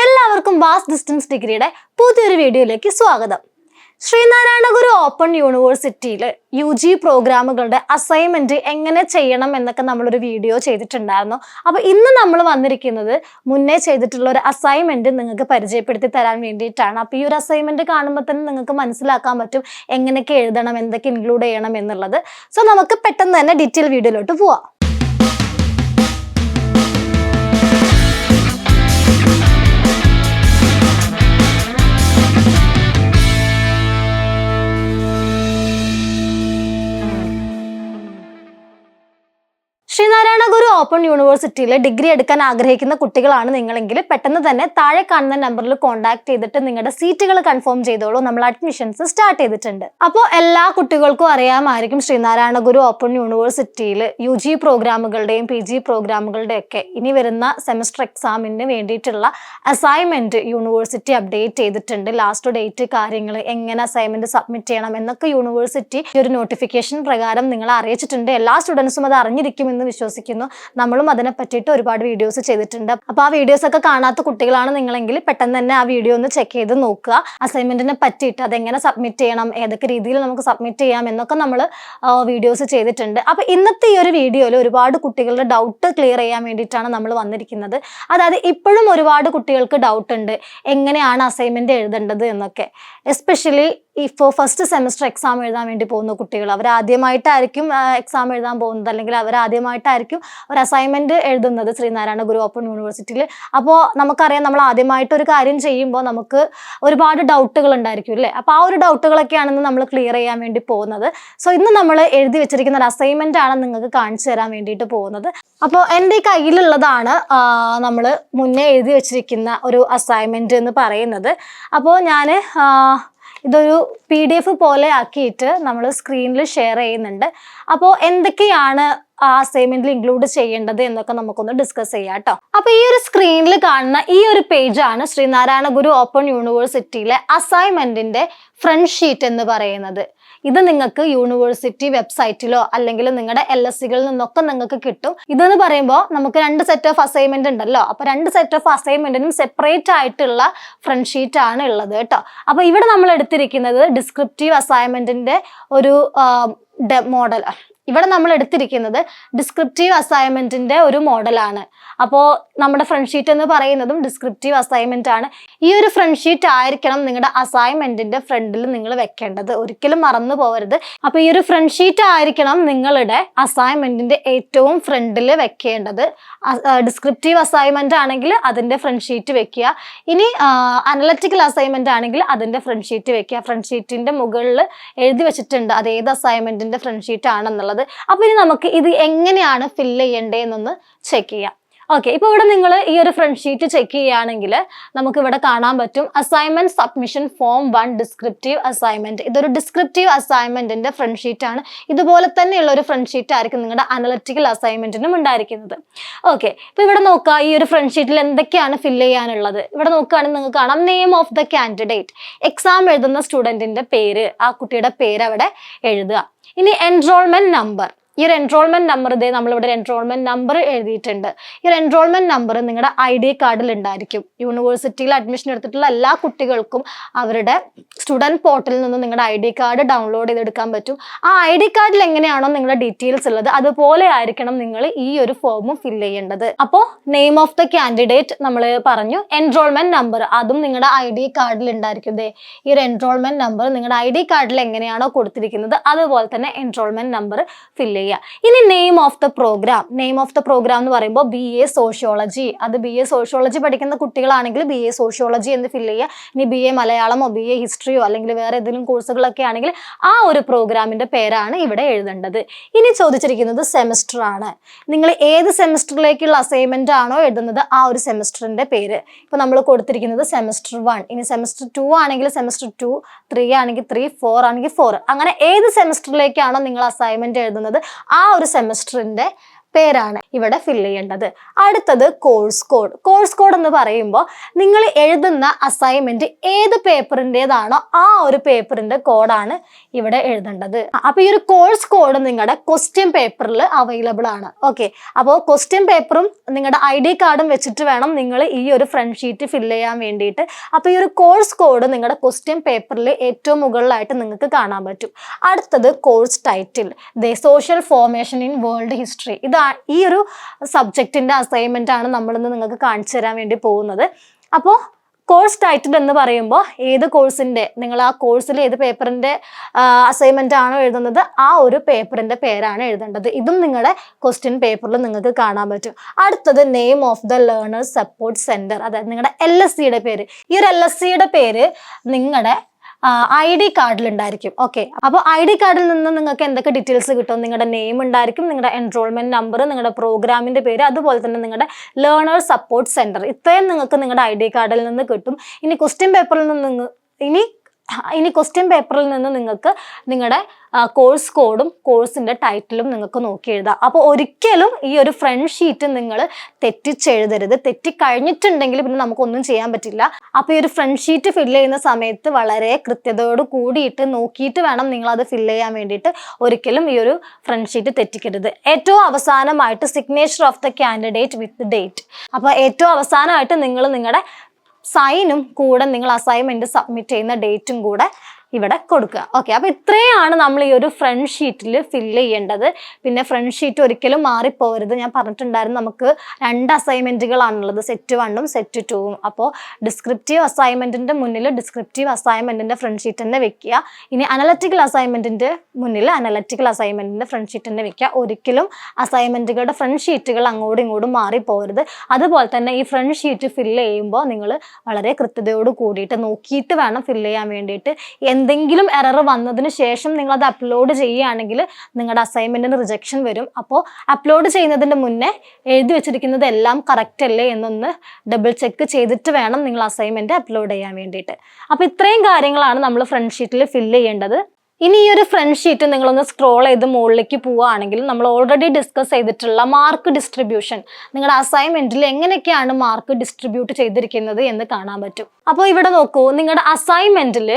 എല്ലാവർക്കും was distance ഡിഗ്രിയുടെ പുതിയൊരു വീഡിയോയിലേക്ക് സ്വാഗതം. ശ്രീനാരായണ ഗുരു ഓപ്പൺ യൂണിവേഴ്സിറ്റിയിൽ യു ജി പ്രോഗ്രാമുകളുടെ അസൈൻമെന്റ് എങ്ങനെ ചെയ്യണം എന്നൊക്കെ നമ്മളൊരു വീഡിയോ ചെയ്തിട്ടുണ്ടായിരുന്നു. അപ്പോൾ ഇന്ന് നമ്മൾ വന്നിരിക്കുന്നത് മുന്നേ ചെയ്തിട്ടുള്ള ഒരു അസൈൻമെന്റ് നിങ്ങൾക്ക് പരിചയപ്പെടുത്തി തരാൻ വേണ്ടിയിട്ടാണ്. അപ്പോൾ ഈ ഒരു അസൈൻമെന്റ് കാണുമ്പോൾ തന്നെ നിങ്ങൾക്ക് മനസ്സിലാക്കാൻ പറ്റും എങ്ങനെയൊക്കെ എഴുതണം എന്തൊക്കെ ഇൻക്ലൂഡ് ചെയ്യണം എന്നുള്ളത്. സോ നമുക്ക് പെട്ടെന്ന് തന്നെ ഡീറ്റെയിൽ വീഡിയോയിലോട്ട് പോവാം. ഓപ്പൺ യൂണിവേഴ്സിറ്റിയിൽ ഡിഗ്രി എടുക്കാൻ ആഗ്രഹിക്കുന്ന കുട്ടികളാണ് നിങ്ങളെങ്കിൽ പെട്ടെന്ന് തന്നെ താഴെ കാണുന്ന നമ്പറിൽ കോൺടാക്ട് ചെയ്തിട്ട് നിങ്ങളുടെ സീറ്റുകൾ കൺഫേം ചെയ്തോളൂ. നമ്മൾ അഡ്മിഷൻസ് സ്റ്റാർട്ട് ചെയ്തിട്ടുണ്ട്. അപ്പോൾ എല്ലാ കുട്ടികൾക്കും അറിയാമായിരിക്കും ശ്രീനാരായണ ഗുരു ഓപ്പൺ യൂണിവേഴ്സിറ്റിയിൽ യു ജി പ്രോഗ്രാമുകളുടെയും പി ജി പ്രോഗ്രാമുകളുടെയും ഒക്കെ ഇനി വരുന്ന സെമസ്റ്റർ എക്സാമിന് വേണ്ടിയിട്ടുള്ള അസൈൻമെന്റ് യൂണിവേഴ്സിറ്റി അപ്ഡേറ്റ് ചെയ്തിട്ടുണ്ട്. ലാസ്റ്റ് ഡേറ്റ് കാര്യങ്ങൾ എങ്ങനെ അസൈൻമെന്റ് സബ്മിറ്റ് ചെയ്യണം എന്നൊക്കെ യൂണിവേഴ്സിറ്റി ഒരു നോട്ടിഫിക്കേഷൻ പ്രകാരം നിങ്ങളെ അറിയിച്ചിട്ടുണ്ട്. എല്ലാ സ്റ്റുഡൻസും അത് അറിഞ്ഞിരിക്കുമെന്ന് വിശ്വസിക്കുന്നു. നമ്മളും അതിനെ പറ്റിയിട്ട് ഒരുപാട് വീഡിയോസ് ചെയ്തിട്ടുണ്ട്. അപ്പോൾ ആ വീഡിയോസ് ഒക്കെ കാണാത്ത കുട്ടികളാണ് നിങ്ങളെങ്കിൽ പെട്ടെന്ന് തന്നെ ആ വീഡിയോ ഒന്ന് ചെക്ക് ചെയ്ത് നോക്കുക. അസൈൻമെന്റിനെ പറ്റിയിട്ട് അതെങ്ങനെ സബ്മിറ്റ് ചെയ്യണം ഏതൊക്കെ രീതിയിൽ നമുക്ക് സബ്മിറ്റ് ചെയ്യാം എന്നൊക്കെ നമ്മൾ വീഡിയോസ് ചെയ്തിട്ടുണ്ട്. അപ്പോൾ ഇന്നത്തെ ഈ ഒരു വീഡിയോയിൽ ഒരുപാട് കുട്ടികളുടെ ഡൗട്ട് ക്ലിയർ ചെയ്യാൻ വേണ്ടിയിട്ടാണ് നമ്മൾ വന്നിരിക്കുന്നത്. അതായത് ഇപ്പോഴും ഒരുപാട് കുട്ടികൾക്ക് ഡൗട്ട് ഉണ്ട്. എങ്ങനെയാണ് അസൈൻമെന്റ് എഴുതേണ്ടത് എന്നൊക്കെ. എസ്പെഷ്യലി ഇപ്പോൾ ഫസ്റ്റ് സെമസ്റ്റർ എക്സാം എഴുതാൻ വേണ്ടി പോകുന്ന കുട്ടികൾ അവർ ആദ്യമായിട്ടായിരിക്കും എക്സാം എഴുതാൻ പോകുന്നത്. അല്ലെങ്കിൽ അവർ ആദ്യമായിട്ടായിരിക്കും ഒരു അസൈൻമെന്റ് എഴുതുന്നത് ശ്രീനാരായണ ഗുരു ഓപ്പൺ യൂണിവേഴ്സിറ്റിയിൽ. അപ്പോൾ നമുക്കറിയാം നമ്മൾ ആദ്യമായിട്ട് ഒരു കാര്യം ചെയ്യുമ്പോൾ നമുക്ക് ഒരുപാട് ഡൗട്ടുകൾ ഉണ്ടായിരിക്കും അല്ലേ? അപ്പോൾ ആ ഒരു ഡൗട്ടുകളൊക്കെയാണെന്ന് നമ്മൾ ക്ലിയർ ചെയ്യാൻ വേണ്ടി പോകുന്നത്. സോ ഇന്ന് നമ്മൾ എഴുതി വെച്ചിരിക്കുന്ന ഒരു അസൈൻമെന്റ് ആണ് നിങ്ങൾക്ക് കാണിച്ചു തരാൻ വേണ്ടിയിട്ട് പോകുന്നത്. അപ്പോൾ എന്റെ കയ്യിലുള്ളതാണ് നമ്മൾ മുന്നേ എഴുതി വെച്ചിരിക്കുന്ന ഒരു അസൈൻമെന്റ് എന്ന് പറയുന്നത്. അപ്പോൾ ഞാൻ ഇതൊരു പി ഡി എഫ് പോലെ ആക്കിയിട്ട് നമ്മൾ സ്ക്രീനിൽ ഷെയർ ചെയ്യുന്നുണ്ട്. അപ്പോൾ എന്തൊക്കെയാണ് ആ അസൈൻമെന്റിൽ ഇൻക്ലൂഡ് ചെയ്യേണ്ടത് എന്നൊക്കെ നമുക്കൊന്ന് ഡിസ്കസ് ചെയ്യാം കേട്ടോ അപ്പൊ ഈ ഒരു സ്ക്രീനിൽ കാണുന്ന ഈ ഒരു പേജാണ് ശ്രീനാരായണ ഗുരു ഓപ്പൺ യൂണിവേഴ്സിറ്റിയിലെ അസൈൻമെന്റിന്റെ ഫ്രണ്ട് ഷീറ്റ് എന്ന് പറയുന്നത്. ഇത് നിങ്ങൾക്ക് യൂണിവേഴ്സിറ്റി വെബ്സൈറ്റിലോ അല്ലെങ്കിൽ നിങ്ങളുടെ എൽ എസ് സികളിൽ നിന്നൊക്കെ നിങ്ങൾക്ക് കിട്ടും. ഇതെന്ന് പറയുമ്പോൾ നമുക്ക് രണ്ട് സെറ്റ് ഓഫ് അസൈൻമെന്റ് ഉണ്ടല്ലോ. അപ്പൊ രണ്ട് സെറ്റ് ഓഫ് അസൈൻമെന്റിനും സെപ്പറേറ്റ് ആയിട്ടുള്ള ഫ്രണ്ട് ഷീറ്റ് ആണ് ഉള്ളത് കേട്ടോ. അപ്പൊ ഇവിടെ നമ്മൾ എടുത്തിരിക്കുന്നത് ഡിസ്ക്രിപ്റ്റീവ് അസൈൻമെന്റിന്റെ ഒരു മോഡൽ ഇവിടെ നമ്മൾ എടുത്തിരിക്കുന്നത് ഡിസ്ക്രിപ്റ്റീവ് അസൈൻമെന്റിന്റെ ഒരു മോഡലാണ് അപ്പോൾ നമ്മുടെ ഫ്രണ്ട് ഷീറ്റ് എന്ന് പറയുന്നതും ഡിസ്ക്രിപ്റ്റീവ് അസൈൻമെന്റ് ആണ്. ഈ ഒരു ഫ്രണ്ട് ഷീറ്റ് ആയിരിക്കണം നിങ്ങളുടെ അസൈൻമെന്റിന്റെ ഫ്രണ്ടിൽ നിങ്ങൾ വെക്കേണ്ടത്. ഒരിക്കലും മറന്നു പോകരുത് അപ്പോൾ ഈ ഒരു ഫ്രണ്ട് ഷീറ്റ് ആയിരിക്കണം നിങ്ങളുടെ അസൈൻമെന്റിന്റെ ഏറ്റവും ഫ്രണ്ടിൽ വെക്കേണ്ടത്. ഡിസ്ക്രിപ്റ്റീവ് അസൈൻമെന്റ് ആണെങ്കിൽ അതിന്റെ ഫ്രണ്ട് ഷീറ്റ് വെക്കുക. ഇനി അനലറ്റിക്കൽ അസൈൻമെന്റ് ആണെങ്കിൽ അതിന്റെ ഫ്രണ്ട് ഷീറ്റ് വെക്കുക. ഫ്രണ്ട് ഷീറ്റിന്റെ മുകളിൽ എഴുതി വെച്ചിട്ടുണ്ട് അത് ഏത് അസൈൻമെന്റിന്റെ ഫ്രണ്ട് ഷീറ്റ് ആണെന്നുള്ളത്. അപ്പോൾ ഇനി നമുക്ക് ഇത് എങ്ങനെയാണ് ഫില്ല് ചെയ്യേണ്ടതെന്നൊന്ന് ചെക്ക് ചെയ്യാം. ഓക്കെ ഇപ്പോൾ ഇവിടെ നിങ്ങൾ ഈ ഒരു ഫ്രണ്ട് ഷീറ്റ് ചെക്ക് ചെയ്യുകയാണെങ്കിൽ നമുക്ക് ഇവിടെ കാണാൻ പറ്റും assignment submission form one descriptive assignment ഇതൊരു ഡിസ്ക്രിപ്റ്റീവ് അസൈൻമെന്റിന്റെ ഫ്രണ്ട് ഷീറ്റ് ആണ്. ഇതുപോലെ തന്നെയുള്ള ഒരു ഫ്രണ്ട് ഷീറ്റ് ആയിരിക്കും നിങ്ങളുടെ അനലറ്റിക്കൽ അസൈൻമെന്റിനും ഉണ്ടായിരിക്കുന്നത്. ഓക്കെ ഇപ്പോൾ ഇവിടെ നോക്കുക ഈ ഒരു ഫ്രണ്ട് ഷീറ്റിൽ എന്തൊക്കെയാണ് ഫില്ല് ചെയ്യാനുള്ളത്? ഇവിടെ നോക്കുകയാണെങ്കിൽ നിങ്ങൾക്ക് കാണാം name of the candidate exam എഴുതുന്ന സ്റ്റുഡന്റിന്റെ പേര് ആ കുട്ടിയുടെ പേര് അവിടെ എഴുതുക. ഇനി എൻറോൾമെന്റ് നമ്പർ ഈ ഒരു എൻറോൾമെന്റ് നമ്പർ ഇതേ നമ്മളിവിടെ എൻറോൾമെന്റ് നമ്പർ എഴുതിയിട്ടുണ്ട്. ഈ ഒരു എൻറോൾമെന്റ് നമ്പർ നിങ്ങളുടെ ഐ ഡി കാർഡിൽ ഉണ്ടായിരിക്കും യൂണിവേഴ്സിറ്റിയിൽ അഡ്മിഷൻ എടുത്തിട്ടുള്ള എല്ലാ കുട്ടികൾക്കും അവരുടെ സ്റ്റുഡന്റ് പോർട്ടലിൽ നിന്ന് നിങ്ങളുടെ ഐ ഡി കാർഡ് ഡൗൺലോഡ് ചെയ്തെടുക്കാൻ പറ്റും. ആ ഐ ഡി കാർഡിൽ എങ്ങനെയാണോ നിങ്ങളുടെ ഡീറ്റെയിൽസ് ഉള്ളത് അതുപോലെ ആയിരിക്കണം നിങ്ങൾ ഈ ഒരു ഫോമും ഫില്ല് ചെയ്യേണ്ടത്. അപ്പോൾ നെയിം ഓഫ് ദ കാൻഡിഡേറ്റ് നമ്മൾ പറഞ്ഞു എൻറോൾമെന്റ് നമ്പർ അതും നിങ്ങളുടെ ഐ ഡി കാർഡിൽ ഉണ്ടായിരിക്കും ദേ. ഈ ഒരു എൻറോൾമെന്റ് നമ്പർ നിങ്ങളുടെ ഐ ഡി കാർഡിൽ എങ്ങനെയാണോ കൊടുത്തിരിക്കുന്നത് അതുപോലെ തന്നെ എൻറോൾമെന്റ് നമ്പർ ഫില്ല് ചെയ്യുക ചെയ്യുക ഇനി name of the programme name of the programme എന്ന് പറയുമ്പോൾ ബി എ സോഷ്യോളജി അത് ബി എ സോഷ്യോളജി പഠിക്കുന്ന കുട്ടികളാണെങ്കിൽ ബി എ സോഷ്യോളജി എന്ന് ഫില്ല് ചെയ്യുക. ഇനി ബി എ മലയാളമോ ബി എ ഹിസ്റ്ററിയോ അല്ലെങ്കിൽ വേറെ ഏതെങ്കിലും കോഴ്സുകളൊക്കെ ആണെങ്കിൽ ആ ഒരു പ്രോഗ്രാമിന്റെ പേരാണ് ഇവിടെ എഴുതേണ്ടത്. ഇനി ചോദിച്ചിരിക്കുന്നത് സെമിസ്റ്റർ ആണ്. നിങ്ങൾ ഏത് സെമസ്റ്ററിലേക്കുള്ള അസൈൻമെന്റ് ആണോ എഴുതുന്നത് ആ ഒരു സെമസ്റ്ററിന്റെ പേര്. ഇപ്പോൾ നമ്മൾ കൊടുത്തിരിക്കുന്നത് സെമസ്റ്റർ വൺ ഇനി സെമസ്റ്റർ ടു ആണെങ്കിൽ സെമസ്റ്റർ ടു ത്രീ ആണെങ്കിൽ ത്രീ ഫോർ ആണെങ്കിൽ ഫോർ അങ്ങനെ ഏത് സെമിസ്റ്ററിലേക്കാണോ നിങ്ങൾ അസൈൻമെന്റ് എഴുതുന്നത് ആ ഒരു സെമസ്റ്ററിന്റെ പേരാണ്. ഇവിടെ ഫില്ല് ചെയ്യേണ്ടത്. അടുത്തത് കോഴ്സ് കോഡ് കോഴ്സ് കോഡ് എന്ന് പറയുമ്പോൾ നിങ്ങൾ എഴുതുന്ന അസൈൻമെന്റ് ഏത് പേപ്പറിന്റെതാണോ ആ ഒരു പേപ്പറിന്റെ കോഡാണ് ഇവിടെ എഴുതേണ്ടത്. അപ്പൊ ഈ ഒരു കോഴ്സ് കോഡ് നിങ്ങളുടെ ക്വസ്റ്റ്യൻ പേപ്പറിൽ അവൈലബിൾ ആണ്. ഓക്കെ അപ്പോൾ ക്വസ്റ്റ്യൻ പേപ്പറും നിങ്ങളുടെ ഐ ഡി കാർഡും വെച്ചിട്ട് വേണം നിങ്ങൾ ഈ ഒരു ഫ്രണ്ട് ഷീറ്റ് ഫില്ല് ചെയ്യാൻ വേണ്ടിയിട്ട്. അപ്പോൾ ഈ ഒരു കോഴ്സ് കോഡ് നിങ്ങളുടെ ക്വസ്റ്റ്യൻ പേപ്പറിൽ ഏറ്റവും മുകളിലായിട്ട് നിങ്ങൾക്ക് കാണാൻ പറ്റും. അടുത്തത് course title the social formation in world history ഇതാ ഈ ഒരു സബ്ജക്റ്റിന്റെ അസൈൻമെന്റ് ആണ് നമ്മളിന്ന് നിങ്ങൾക്ക് കാണിച്ചു തരാൻ വേണ്ടി പോകുന്നത്. അപ്പോൾ കോഴ്സ് ടൈറ്റിൽ എന്ന് പറയുമ്പോൾ ഏത് കോഴ്സിന്റെ നിങ്ങൾ ആ കോഴ്സിൽ ഏത് പേപ്പറിന്റെ അസൈൻമെന്റ് ആണോ എഴുതുന്നത് ആ ഒരു പേപ്പറിന്റെ പേരാണ് എഴുതേണ്ടത്. ഇതും നിങ്ങളുടെ ക്വസ്റ്റ്യൻ പേപ്പറിൽ നിങ്ങൾക്ക് കാണാൻ പറ്റും. അടുത്തത് name of the learners support centre അതായത് നിങ്ങളുടെ എൽ എസ് സിയുടെ പേര്. ഈ ഒരു എൽ എസ് സിയുടെ പേര് നിങ്ങളുടെ ഐ ഡി കാർഡിൽ ഉണ്ടായിരിക്കും ഓക്കെ. അപ്പോൾ ഐ ഡി കാർഡിൽ നിന്ന് നിങ്ങൾക്ക് എന്തൊക്കെ ഡീറ്റെയിൽസ് കിട്ടും? നിങ്ങളുടെ നെയിം ഉണ്ടായിരിക്കും നിങ്ങളുടെ എൻറോൾമെന്റ് നമ്പർ നിങ്ങളുടെ പ്രോഗ്രാമിന്റെ പേര് അതുപോലെ തന്നെ നിങ്ങളുടെ ലേണേഴ്സ് സപ്പോർട്ട് സെന്റർ ഇത്രയും നിങ്ങൾക്ക് നിങ്ങളുടെ ഐ ഡി കാർഡിൽ നിന്ന് കിട്ടും. ഇനി ക്വസ്റ്റ്യൻ പേപ്പറിൽ നിന്ന് ഇനി ഇനി ക്വസ്റ്റ്യൻ പേപ്പറിൽ നിന്ന് നിങ്ങൾക്ക് നിങ്ങളുടെ കോഴ്സ് കോഡും കോഴ്സിന്റെ ടൈറ്റിലും നിങ്ങൾക്ക് നോക്കി എഴുതാം. അപ്പോൾ ഒരിക്കലും ഈ ഒരു ഫ്രണ്ട് ഷീറ്റ് നിങ്ങൾ തെറ്റിച്ചെഴുതരുത്. തെറ്റിക്കഴിഞ്ഞിട്ടുണ്ടെങ്കിൽ പിന്നെ നമുക്കൊന്നും ചെയ്യാൻ പറ്റില്ല. അപ്പോൾ ഈ ഒരു ഫ്രണ്ട് ഷീറ്റ് ഫിൽ ചെയ്യുന്ന സമയത്ത് വളരെ കൃത്യതയോട് കൂടിയിട്ട് നോക്കിയിട്ട് വേണം നിങ്ങൾ അത് ഫില്ല് ചെയ്യാൻ വേണ്ടിയിട്ട് ഒരിക്കലും ഈ ഒരു ഫ്രണ്ട് ഷീറ്റ് തെറ്റിക്കരുത്. ഏറ്റവും അവസാനമായിട്ട് signature of the candidate with date അപ്പോൾ ഏറ്റവും അവസാനമായിട്ട് നിങ്ങൾ നിങ്ങളുടെ സൈനും കൂടെ നിങ്ങൾ അസൈൻമെന്റ് സബ്മിറ്റ് ചെയ്യുന്ന ഡേറ്റും കൂടെ ഇവിടെ കൊടുക്കുക. ഓക്കെ അപ്പോൾ ഇത്രയാണ് നമ്മൾ ഈ ഒരു ഫ്രണ്ട് ഷീറ്റിൽ ഫില്ല് ചെയ്യേണ്ടത്. പിന്നെ ഫ്രണ്ട് ഷീറ്റ് ഒരിക്കലും മാറിപ്പോകരുത്. ഞാൻ പറഞ്ഞിട്ടുണ്ടായിരുന്നു നമുക്ക് രണ്ട് അസൈൻമെന്റുകളാണുള്ളത് സെറ്റ് വണ്ണും സെറ്റ് ടൂവും അപ്പോൾ ഡിസ്ക്രിപ്റ്റീവ് അസൈൻമെന്റിന്റെ മുന്നിൽ ഡിസ്ക്രിപ്റ്റീവ് അസൈൻമെന്റിന്റെ ഫ്രണ്ട് ഷീറ്റ് തന്നെ വെക്കുക. ഇനി അനലറ്റിക്കൽ അസൈൻമെന്റിന്റെ മുന്നിൽ അനലറ്റിക്കൽ അസൈൻമെന്റിന്റെ ഫ്രണ്ട് ഷീറ്റ് തന്നെ വെക്കുക. ഒരിക്കലും അസൈൻമെന്റുകളുടെ ഫ്രണ്ട് ഷീറ്റുകൾ അങ്ങോട്ടും ഇങ്ങോട്ടും മാറിപ്പോകരുത്. അതുപോലെ തന്നെ ഈ ഫ്രണ്ട് ഷീറ്റ് ഫില്ല് ചെയ്യുമ്പോൾ നിങ്ങൾ വളരെ കൃത്യതയോട് കൂടിയിട്ട് നോക്കിയിട്ട് വേണം ഫില്ല് ചെയ്യാൻ വേണ്ടിയിട്ട്. എന്തെങ്കിലും എറർ വന്നതിന് ശേഷം നിങ്ങൾ അത് അപ്ലോഡ് ചെയ്യുകയാണെങ്കിൽ നിങ്ങളുടെ അസൈൻമെന്റിന് റിജക്ഷൻ വരും. അപ്പോൾ അപ്ലോഡ് ചെയ്യുന്നതിന് മുന്നേ എഴുതി വെച്ചിരിക്കുന്നത് എല്ലാം കറക്റ്റ് അല്ലേ എന്നൊന്ന് ഡബിൾ ചെക്ക് ചെയ്തിട്ട് വേണം നിങ്ങൾ അസൈൻമെന്റ് അപ്ലോഡ് ചെയ്യാൻ വേണ്ടിയിട്ട്. അപ്പോൾ ഇത്രയും കാര്യങ്ങളാണ് നമ്മൾ ഫ്രണ്ട് ഷീറ്റിൽ ഫില്ല് ചെയ്യേണ്ടത്. ഇനി ഈ ഒരു ഫ്രണ്ട് ഷീറ്റ് നിങ്ങളൊന്ന് സ്ക്രോൾ ചെയ്ത് മുകളിലേക്ക് പോവുകയാണെങ്കിൽ നമ്മൾ ഓൾറെഡി ഡിസ്കസ് ചെയ്തിട്ടുള്ള മാർക്ക് ഡിസ്ട്രിബ്യൂഷൻ നിങ്ങളുടെ അസൈൻമെന്റിൽ എങ്ങനെയൊക്കെയാണ് മാർക്ക് ഡിസ്ട്രിബ്യൂട്ട് ചെയ്തിരിക്കുന്നത് എന്ന് കാണാൻ പറ്റും. അപ്പോൾ ഇവിടെ നോക്കൂ നിങ്ങളുടെ അസൈൻമെന്റിൽ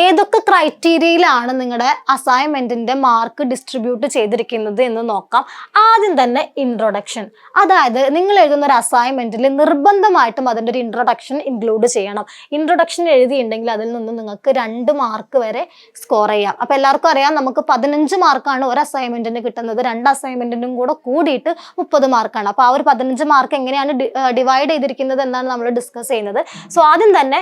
ഏതൊക്കെ ക്രൈറ്റീരിയയിലാണ് നിങ്ങളുടെ അസൈൻമെന്റിന്റെ മാർക്ക് ഡിസ്ട്രിബ്യൂട്ട് ചെയ്തിരിക്കുന്നത് എന്ന് നോക്കാം. ആദ്യം തന്നെ ഇൻട്രൊഡക്ഷൻ അതായത് നിങ്ങൾ എഴുതുന്ന ഒരു അസൈൻമെന്റിൽ നിർബന്ധമായിട്ടും അതിന്റെ ഒരു ഇൻട്രൊഡക്ഷൻ ഇൻക്ലൂഡ് ചെയ്യണം. ഇൻട്രൊഡക്ഷൻ എഴുതിയിട്ടുണ്ടെങ്കിൽ അതിൽ നിന്ന് നിങ്ങൾക്ക് രണ്ട് മാർക്ക് വരെ സ്കോർ ചെയ്യാം. അപ്പോൾ എല്ലാവർക്കും അറിയാം നമുക്ക് പതിനഞ്ച് മാർക്കാണ് ഒരു അസൈൻമെന്റിന് കിട്ടുന്നത്. രണ്ട് അസൈൻമെന്റിനും കൂടെ കൂടിയിട്ട് മുപ്പത് മാർക്കാണ് അപ്പോൾ ആ ഒരു പതിനഞ്ച് മാർക്ക് എങ്ങനെയാണ് ഡിവൈഡ് ചെയ്തിരിക്കുന്നത് എന്നാണ് നമ്മൾ ഡിസ്കസ് ചെയ്യുന്നത്. സോ ആദ്യം തന്നെ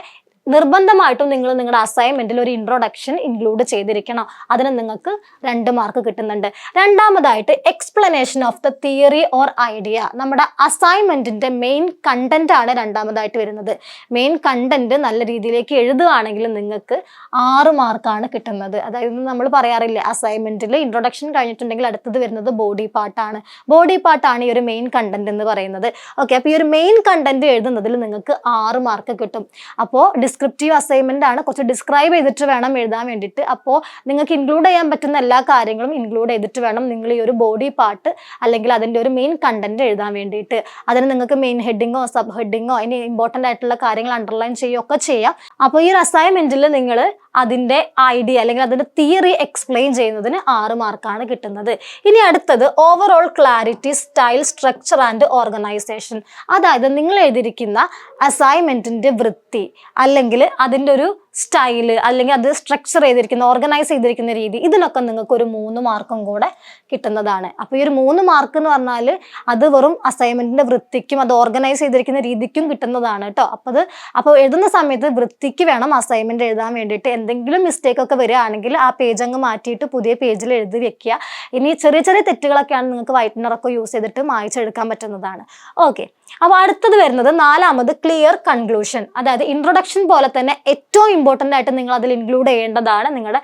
നിർബന്ധമായിട്ടും നിങ്ങൾ നിങ്ങളുടെ അസൈൻമെന്റിൽ ഒരു ഇൻട്രൊഡക്ഷൻ ഇൻക്ലൂഡ് ചെയ്തിരിക്കണം. അതിന് നിങ്ങൾക്ക് രണ്ട് മാർക്ക് കിട്ടുന്നുണ്ട്. രണ്ടാമതായിട്ട് explanation of the theory or idea നമ്മുടെ അസൈൻമെന്റിന്റെ മെയിൻ കണ്ടന്റ് ആണ് രണ്ടാമതായിട്ട് വരുന്നത്. മെയിൻ കണ്ടന്റ് നല്ല രീതിയിലേക്ക് എഴുതുകയാണെങ്കിൽ നിങ്ങൾക്ക് ആറ് മാർക്കാണ് കിട്ടുന്നത്. അതായത് നമ്മൾ പറയാറില്ലേ അസൈൻമെന്റിൽ ഇൻട്രൊഡക്ഷൻ കഴിഞ്ഞിട്ടുണ്ടെങ്കിൽ അടുത്തത് വരുന്നത് ബോഡി പാർട്ടാണ് ബോഡി പാർട്ടാണ് ഈ ഒരു മെയിൻ കണ്ടന്റ് എന്ന് പറയുന്നത്. ഓക്കെ അപ്പോൾ ഈ ഒരു മെയിൻ കണ്ടന്റ് എഴുതുന്നതിൽ നിങ്ങൾക്ക് ആറ് മാർക്ക് കിട്ടും. അപ്പോൾ ഡിസ്ക്രിപ്റ്റീവ് അസൈൻമെന്റ് ആണ് കുറച്ച് ഡിസ്ക്രൈബ് ചെയ്തിട്ട് വേണം എഴുതാൻ വേണ്ടിയിട്ട്. അപ്പോൾ നിങ്ങൾക്ക് ഇൻക്ലൂഡ് ചെയ്യാൻ പറ്റുന്ന എല്ലാ കാര്യങ്ങളും ഇൻക്ലൂഡ് ചെയ്തിട്ട് വേണം നിങ്ങൾ ഈ ഒരു ബോഡി പാർട്ട് അല്ലെങ്കിൽ അതിന്റെ ഒരു മെയിൻ കണ്ടന്റ് എഴുതാൻ വേണ്ടിയിട്ട്. അതിന് നിങ്ങൾക്ക് മെയിൻ ഹെഡിങ്ങോ സബ് ഹെഡിങ്ങോ ഇനി ഇമ്പോർട്ടന്റ് ആയിട്ടുള്ള കാര്യങ്ങൾ അണ്ടർലൈൻ ചെയ്യുകയോ ഒക്കെ ചെയ്യാം. അപ്പോൾ ഈ ഒരു അസൈൻമെന്റിൽ നിങ്ങൾ അതിന്റെ ഐഡിയ അല്ലെങ്കിൽ അതിന്റെ തിയറി എക്സ്പ്ലെയിൻ ചെയ്യുന്നതിന് ആറ് മാർക്കാണ് കിട്ടുന്നത്. ഇനി അടുത്തത് overall clarity style structure and organisation അതായത് നിങ്ങൾ എഴുതിയിരിക്കുന്ന അസൈൻമെന്റിന്റെ വൃത്തി അല്ലെങ്കിൽ അതിന്റെ ഒരു സ്റ്റൈൽ അല്ലെങ്കിൽ അത് സ്ട്രക്ചർ ചെയ്തിരിക്കുന്ന ഓർഗനൈസ് ചെയ്തിരിക്കുന്ന രീതി ഇതിനൊക്കെ നിങ്ങൾക്ക് ഒരു മൂന്ന് മാർക്കും കൂടെ കിട്ടുന്നതാണ്. അപ്പോൾ ഈ ഒരു മൂന്ന് മാർക്ക് എന്ന് പറഞ്ഞാൽ അത് വെറും അസൈൻമെന്റിന്റെ വൃത്തിക്കും അത് ഓർഗനൈസ് ചെയ്തിരിക്കുന്ന രീതിക്കും കിട്ടുന്നതാണ് കേട്ടോ. അപ്പോൾ അത് അപ്പോൾ എഴുതുന്ന സമയത്ത് വൃത്തിക്ക് വേണം അസൈൻമെന്റ് എഴുതാൻ വേണ്ടിയിട്ട്. എന്തെങ്കിലും മിസ്റ്റേക്ക് ഒക്കെ വരികയാണെങ്കിൽ ആ പേജ് അങ്ങ് മാറ്റിയിട്ട് പുതിയ പേജിൽ എഴുതി വെക്കുക. ഇനി ചെറിയ ചെറിയ തെറ്റുകളൊക്കെയാണ് നിങ്ങൾക്ക് വൈറ്റ്നറൊക്കെ യൂസ് ചെയ്തിട്ട് മായ്ച്ചെടുക്കാൻ പറ്റുന്നതാണ്. ഓക്കെ അപ്പോൾ അടുത്തത് വരുന്നത് നാലാമത് ക്ലിയർ കൺക്ലൂഷൻ അതായത് ഇൻട്രൊഡക്ഷൻ പോലെ തന്നെ ഏറ്റവും ഇമ്പോർട്ടന്റ് ആയിട്ട് നിങ്ങൾ അതിൽ ഇൻക്ലൂഡ് ചെയ്യേണ്ടതാണ് നിങ്ങളുടെ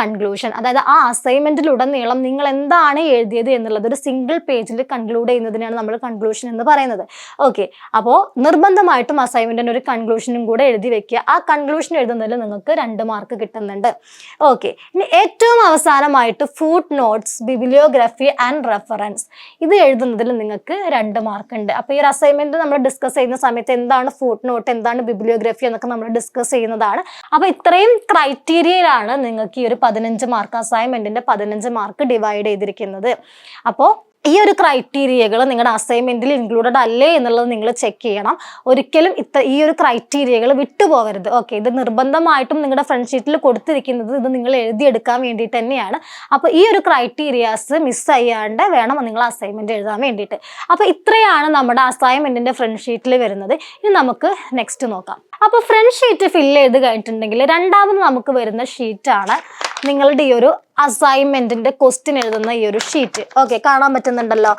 കൺക്ലൂഷൻ അതായത് ആ അസൈൻമെന്റിലുടനീളം നിങ്ങൾ എന്താണ് എഴുതിയത് എന്നുള്ളത് ഒരു സിംഗിൾ പേജിൽ കൺക്ലൂഡ് ചെയ്യുന്നതിനാണ് നമ്മൾ കൺക്ലൂഷൻ എന്ന് പറയുന്നത്. ഓക്കെ അപ്പോൾ നിർബന്ധമായിട്ടും അസൈൻമെന്റിന് ഒരു കൺക്ലൂഷനും കൂടെ എഴുതി വെക്കുക. ആ കൺക്ലൂഷൻ എഴുതുന്നതിൽ നിങ്ങൾക്ക് രണ്ട് മാർക്ക് കിട്ടുന്നുണ്ട്. ഓക്കെ ഇനി ഏറ്റവും അവസാനമായിട്ട് footnotes bibliography and reference ഇത് എഴുതുന്നതിൽ നിങ്ങൾക്ക് രണ്ട് മാർക്ക് ഉണ്ട്. അപ്പോൾ ഈ ഒരു അസൈൻമെന്റ് നമ്മൾ ഡിസ്കസ് ചെയ്യുന്ന സമയത്ത് എന്താണ് ഫുഡ് നോട്ട് എന്താണ് ബിബിലിയോഗ്രഫി എന്നൊക്കെ നമ്മൾ ഡിസ്കസ് ചെയ്യുന്നതാണ്. അപ്പോൾ ഇത്രയും ക്രൈറ്റീരിയയിലാണ് നിങ്ങൾക്ക് ഈ ഒരു പതിനഞ്ച് മാർക്ക് അസൈൻമെന്റിന്റെ പതിനഞ്ച് മാർക്ക് ഡിവൈഡ് ചെയ്തിരിക്കുന്നത്. അപ്പോൾ ഈ ഒരു ക്രൈറ്റീരിയകൾ നിങ്ങളുടെ അസൈൻമെന്റിൽ ഇൻക്ലൂഡഡ് അല്ലേ എന്നുള്ളത് നിങ്ങൾ ചെക്ക് ചെയ്യണം. ഒരിക്കലും ഇത്ത ഈ ഒരു ക്രൈറ്റീരിയകൾ വിട്ടുപോകരുത്. ഓക്കെ ഇത് നിർബന്ധമായിട്ടും നിങ്ങളുടെ ഫ്രണ്ട് ഷീറ്റിൽ കൊടുത്തിരിക്കുന്നത് ഇത് നിങ്ങൾ എഴുതിയെടുക്കാൻ വേണ്ടിയിട്ട് തന്നെയാണ്. അപ്പോൾ ഈ ഒരു ക്രൈറ്റീരിയാസ് മിസ് ചെയ്യാണ്ട് വേണം നിങ്ങൾ അസൈൻമെന്റ് എഴുതാൻ വേണ്ടിയിട്ട്. അപ്പോൾ ഇത്രയാണ് നമ്മുടെ അസൈൻമെന്റിന്റെ ഫ്രണ്ട് ഷീറ്റിൽ വരുന്നത്. ഇനി നമുക്ക് നെക്സ്റ്റ് നോക്കാം. അപ്പോൾ ഫ്രണ്ട് ഷീറ്റ് ഫിൽ ചെയ്ത് കഴിഞ്ഞിട്ടുണ്ടെങ്കിൽ രണ്ടാമത് നമുക്ക് വരുന്ന ഷീറ്റാണ് നിങ്ങളുടെ ഈ ഒരു അസൈൻമെന്റിന്റെ ക്വസ്റ്റ്യൻ എഴുതുന്ന ഈ ഒരു ഷീറ്റ് ഓക്കെ കാണാൻ പറ്റുന്നുണ്ടല്ലോ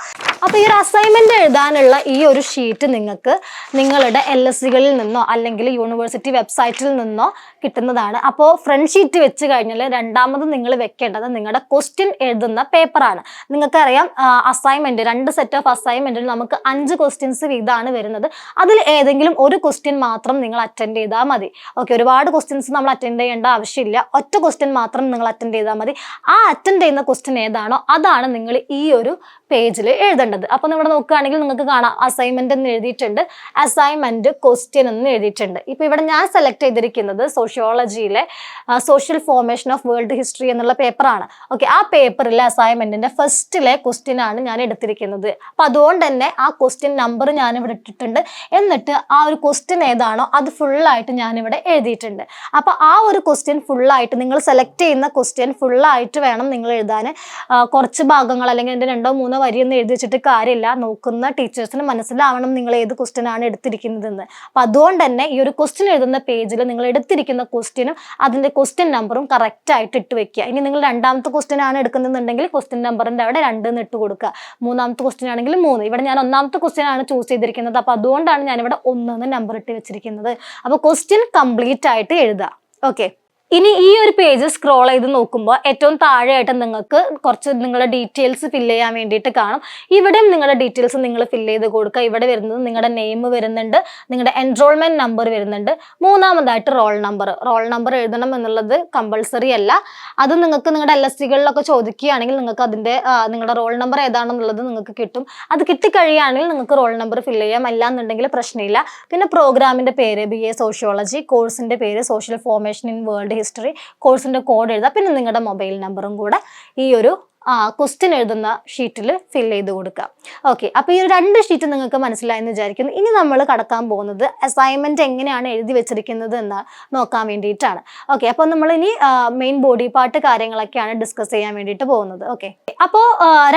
അപ്പോൾ ഈ ഒരു അസൈൻമെന്റ് എഴുതാനുള്ള ഈ ഒരു ഷീറ്റ് നിങ്ങൾക്ക് നിങ്ങളുടെ എൽ എസ് സികളിൽ നിന്നോ അല്ലെങ്കിൽ യൂണിവേഴ്സിറ്റി വെബ്സൈറ്റിൽ നിന്നോ കിട്ടുന്നതാണ്. അപ്പോൾ ഫ്രണ്ട് ഷീറ്റ് വെച്ച് കഴിഞ്ഞാൽ രണ്ടാമത് നിങ്ങൾ വെക്കേണ്ടത് നിങ്ങളുടെ ക്വസ്റ്റ്യൻ എഴുതുന്ന പേപ്പറാണ് നിങ്ങൾക്കറിയാം അസൈൻമെന്റ് രണ്ട് സെറ്റ് ഓഫ് അസൈൻമെന്റിൽ നമുക്ക് അഞ്ച് ക്വസ്റ്റ്യൻസ് വീതമാണ് വരുന്നത്. അതിൽ ഏതെങ്കിലും ഒരു ക്വസ്റ്റ്യൻ മാത്രം നിങ്ങൾ അറ്റൻഡ് ചെയ്താൽ മതി. ഓക്കെ ഒരുപാട് ക്വസ്റ്റ്യൻസ് നമ്മൾ അറ്റൻഡ് ചെയ്യേണ്ട ആവശ്യമില്ല. ഒറ്റ ക്വസ്റ്റ്യൻ മാത്രം നിങ്ങൾ അറ്റൻഡ് ചെയ്താൽ മതി. ആ അറ്റൻഡ് ചെയ്യുന്ന ക്വസ്റ്റ്യൻ ഏതാണോ അതാണ് നിങ്ങൾ ഈ ഒരു പേജിൽ എഴുതേണ്ടത്. അപ്പോൾ നമ്മൾ നോക്കുകയാണെങ്കിൽ നിങ്ങൾക്ക് കാണാം. അസൈൻമെന്റ് എന്ന് എഴുതിയിട്ടുണ്ട്. അസൈൻമെന്റ് ക്വസ്റ്റ്യൻ എന്ന് എഴുതിയിട്ടുണ്ട്. ഇപ്പോൾ ഇവിടെ ഞാൻ സെലക്ട് ചെയ്തിരിക്കുന്നത് സോഷ്യോളജിയിലെ social formation of world history എന്നുള്ള പേപ്പറാണ് ഓക്കെ ആ പേപ്പറിലെ അസൈൻമെന്റിന്റെ ഫസ്റ്റിലെ ക്വസ്റ്റ്യൻ ആണ് ഞാൻ എടുത്തിരിക്കുന്നത്. അപ്പോൾ അതുകൊണ്ട് തന്നെ ആ ക്വസ്റ്റ്യൻ നമ്പർ ഞാൻ ഇവിടെ ഇട്ടിട്ടുണ്ട്. എന്നിട്ട് ആ ഒരു ക്വസ്റ്റ്യൻ ഏതാണോ അത് ഫുള്ളായിട്ട് ഞാനിവിടെ എഴുതിയിട്ടുണ്ട്. അപ്പോൾ ആ ഒരു ക്വസ്റ്റ്യൻ ഫുള്ളായിട്ട് നിങ്ങൾ സെലക്ട് ചെയ്യുന്ന ക്വസ്റ്റ്യൻ ഫുള്ളായിട്ട് വേണം നിങ്ങൾ എഴുതാൻ. കുറച്ച് ഭാഗങ്ങൾ അല്ലെങ്കിൽ എന്റെ രണ്ടോ മൂന്നോ വരിയൊന്നും എഴുതി വെച്ചിട്ട് കാര്യമില്ല. നോക്കുന്ന ടീച്ചേഴ്സിന് മനസ്സിലാവണം നിങ്ങൾ ഏത് ക്വസ്റ്റ്യൻ ആണ് എടുത്തിരിക്കുന്നതെന്ന്. അപ്പം അതുകൊണ്ട് തന്നെ ഈ ഒരു ക്വസ്റ്റ്യൻ എഴുതുന്ന പേജിൽ നിങ്ങൾ എടുത്തിരിക്കുന്ന ക്വസ്റ്റ്യനും അതിന്റെ ക്വസ്റ്റ്യൻ നമ്പറും കറക്റ്റ് ആയിട്ട് ഇട്ട് വെക്കുക. ഇനി നിങ്ങൾ രണ്ടാമത്തെ ക്വസ്റ്റ്യൻ ആണ് എടുക്കുന്നുണ്ടെങ്കിൽ ക്വസ്റ്റ്യൻ നമ്പറിന്റെ അവിടെ രണ്ട് എന്ന് ഇട്ട് കൊടുക്കുക. മൂന്നാമത്തെ ക്വസ്റ്റ്യൻ ആണെങ്കിൽ മൂന്ന്. ഇവിടെ ഞാൻ ഒന്നാമത്തെ ക്വസ്റ്റ്യൻ ആണ് ചൂസ് ചെയ്തിരിക്കുന്നത്. അപ്പോൾ അതുകൊണ്ടാണ് ഞാൻ ഇവിടെ ഒന്ന് നമ്പർ ഇട്ട് വെച്ചിരിക്കുന്നത്. അപ്പോൾ ക്വസ്റ്റ്യൻ കംപ്ലീറ്റ് ആയിട്ട് എഴുതുക. ഓക്കെ ഇനി ഈ ഒരു പേജ് സ്ക്രോൾ ചെയ്ത് നോക്കുമ്പോൾ ഏറ്റവും താഴെയായിട്ട് നിങ്ങൾക്ക് കുറച്ച് നിങ്ങളുടെ ഡീറ്റെയിൽസ് ഫില്ല് ചെയ്യാൻ വേണ്ടിയിട്ട് കാണും. ഇവിടെയും നിങ്ങളുടെ ഡീറ്റെയിൽസ് നിങ്ങൾ ഫില്ല് ചെയ്ത് കൊടുക്കുക. ഇവിടെ വരുന്നത് നിങ്ങളുടെ നെയിം വരുന്നുണ്ട് നിങ്ങളുടെ എൻറോൾമെന്റ് നമ്പർ വരുന്നുണ്ട് മൂന്നാമതായിട്ട് റോൾ നമ്പർ റോൾ നമ്പർ എഴുതണം എന്നുള്ളത് കമ്പൾസറി അല്ല. അത് നിങ്ങൾക്ക് നിങ്ങളുടെ എൽ എസ് സികളിലൊക്കെ ചോദിക്കുകയാണെങ്കിൽ നിങ്ങൾക്ക് അതിന്റെ നിങ്ങളുടെ റോൾ നമ്പർ ഏതാണെന്നുള്ളത് നിങ്ങൾക്ക് കിട്ടും. അത് കിട്ടിക്കഴിയുകയാണെങ്കിൽ നിങ്ങൾക്ക് റോൾ നമ്പർ ഫില്ല് ചെയ്യാം. അല്ലാന്നുണ്ടെങ്കിൽ പ്രശ്നമില്ല. പിന്നെ പ്രോഗ്രാമിന്റെ പേര് ബി എ സോഷ്യോളജി കോഴ്സിന്റെ പേര് social formation in world history കോഴ്സിന്റെ കോഡ് എഴുതുക പിന്നെ നിങ്ങളുടെ മൊബൈൽ നമ്പറും കൂടെ ഈ ഒരു ക്വസ്റ്റ്യൻ എഴുതുന്ന ഷീറ്റിൽ ഫിൽ ചെയ്ത് കൊടുക്കുക ഓക്കെ അപ്പോൾ ഈ രണ്ട് ഷീറ്റ് നിങ്ങൾക്ക് മനസ്സിലായെന്ന് വിചാരിക്കുന്നു. ഇനി നമ്മൾ കടക്കാൻ പോകുന്നത് അസൈൻമെന്റ് എങ്ങനെയാണ് എഴുതി വെച്ചിരിക്കുന്നത് എന്ന് നോക്കാൻ വേണ്ടിയിട്ടാണ്. ഓക്കെ അപ്പോൾ നമ്മൾ ഇനി മെയിൻ ബോഡി പാർട്ട് കാര്യങ്ങളൊക്കെയാണ് ഡിസ്കസ് ചെയ്യാൻ വേണ്ടിയിട്ട് പോകുന്നത്. ഓക്കെ അപ്പോൾ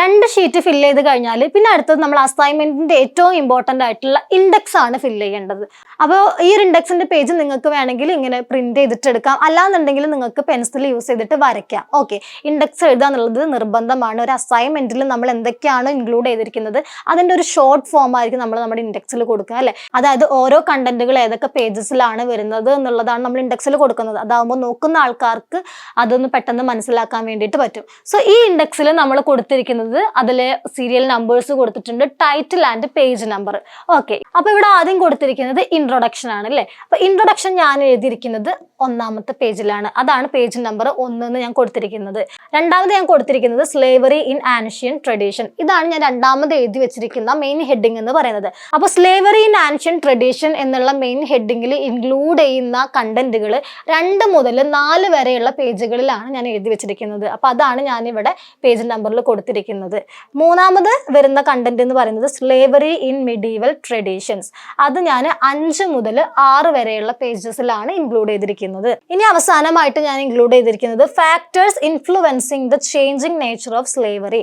രണ്ട് ഷീറ്റ് ഫിൽ ചെയ്ത് കഴിഞ്ഞാൽ പിന്നെ അടുത്തത് നമ്മൾ അസൈൻമെന്റിന്റെ ഏറ്റവും ഇമ്പോർട്ടന്റ് ആയിട്ടുള്ള ഇൻഡെക്സ് ആണ് ഫിൽ ചെയ്യേണ്ടത്. അപ്പോൾ ഈ ഒരു ഇൻഡെക്സിന്റെ പേജ് നിങ്ങൾക്ക് വേണമെങ്കിൽ ഇങ്ങനെ പ്രിന്റ് ചെയ്തിട്ട് എടുക്കാം. അല്ലാന്നുണ്ടെങ്കിൽ നിങ്ങൾക്ക് പെൻസിൽ യൂസ് ചെയ്തിട്ട് വരയ്ക്കാം. ഓക്കെ ഇൻഡെക്സ് എഴുതുക എന്നുള്ളത് നിർബന്ധമാണ്. ഒരു അസൈൻമെന്റിൽ നമ്മൾ എന്തൊക്കെയാണ് ഇൻക്ലൂഡ് ചെയ്തിരിക്കുന്നത് അതിന്റെ ഒരു ഷോർട്ട് ഫോം ആയിരിക്കും നമ്മൾ നമ്മുടെ ഇൻഡെക്സിൽ കൊടുക്കുക അല്ലെ? അതായത് ഓരോ കണ്ടന്റുകൾ ഏതൊക്കെ പേജസിലാണ് വരുന്നത് എന്നുള്ളതാണ് നമ്മൾ ഇൻഡെക്സിൽ കൊടുക്കുന്നത്. അതാവുമ്പോൾ നോക്കുന്ന ആൾക്കാർക്ക് അതൊന്ന് പെട്ടെന്ന് മനസ്സിലാക്കാൻ വേണ്ടിയിട്ട് പറ്റും. സോ ഈ ഇൻഡെക്സിൽ നമ്മൾ കൊടുത്തിരിക്കുന്നത് അതിലെ സീരിയൽ നമ്പേഴ്സ് കൊടുത്തിട്ടുണ്ട് title and page number okay അപ്പൊ ഇവിടെ ആദ്യം കൊടുത്തിരിക്കുന്നത് ഇൻട്രൊഡക്ഷൻ ആണ് അല്ലേ? അപ്പൊ ഇൻട്രൊഡക്ഷൻ ഞാൻ എഴുതിയിരിക്കുന്നത് ഒന്നാമത്തെ പേജിലാണ് അതാണ് പേജ് നമ്പർ ഒന്ന് ഞാൻ കൊടുത്തിരിക്കുന്നത്. രണ്ടാമത് ഞാൻ കൊടുത്തിരിക്കുന്നത് സ്ലേവറി ഇൻ ആൻഷ്യൻ ട്രഡീഷൻ ഇതാണ് ഞാൻ രണ്ടാമത് എഴുതി വെച്ചിരിക്കുന്ന മെയിൻ ഹെഡിങ് എന്ന് പറയുന്നത്. അപ്പോൾ സ്ലേവറി ഇൻ ആൻഷ്യൻ ട്രഡീഷൻ എന്നുള്ള മെയിൻ ഹെഡിങ്ങിൽ ഇൻക്ലൂഡ് ചെയ്യുന്ന കണ്ടന്റുകൾ രണ്ട് മുതൽ നാല് വരെയുള്ള പേജുകളിലാണ് ഞാൻ എഴുതി വെച്ചിരിക്കുന്നത്. അപ്പോൾ അതാണ് ഞാൻ ഇവിടെ പേജ് നമ്പറിൽ കൊടുത്തിരിക്കുന്നത്. മൂന്നാമത് വരുന്ന കണ്ടന്റ് എന്ന് പറയുന്നത് സ്ലേവറി ഇൻ മിഡീവൽ ട്രഡീഷൻസ് അത് ഞാൻ അഞ്ച് മുതൽ ആറ് വരെയുള്ള പേജസിലാണ് ഇൻക്ലൂഡ് ചെയ്തിരിക്കുന്നത്. ഇനി അവസാനമായിട്ട് ഞാൻ ഇൻക്ലൂഡ് ചെയ്തിരിക്കുന്നത് factors influencing the changing nature of slavery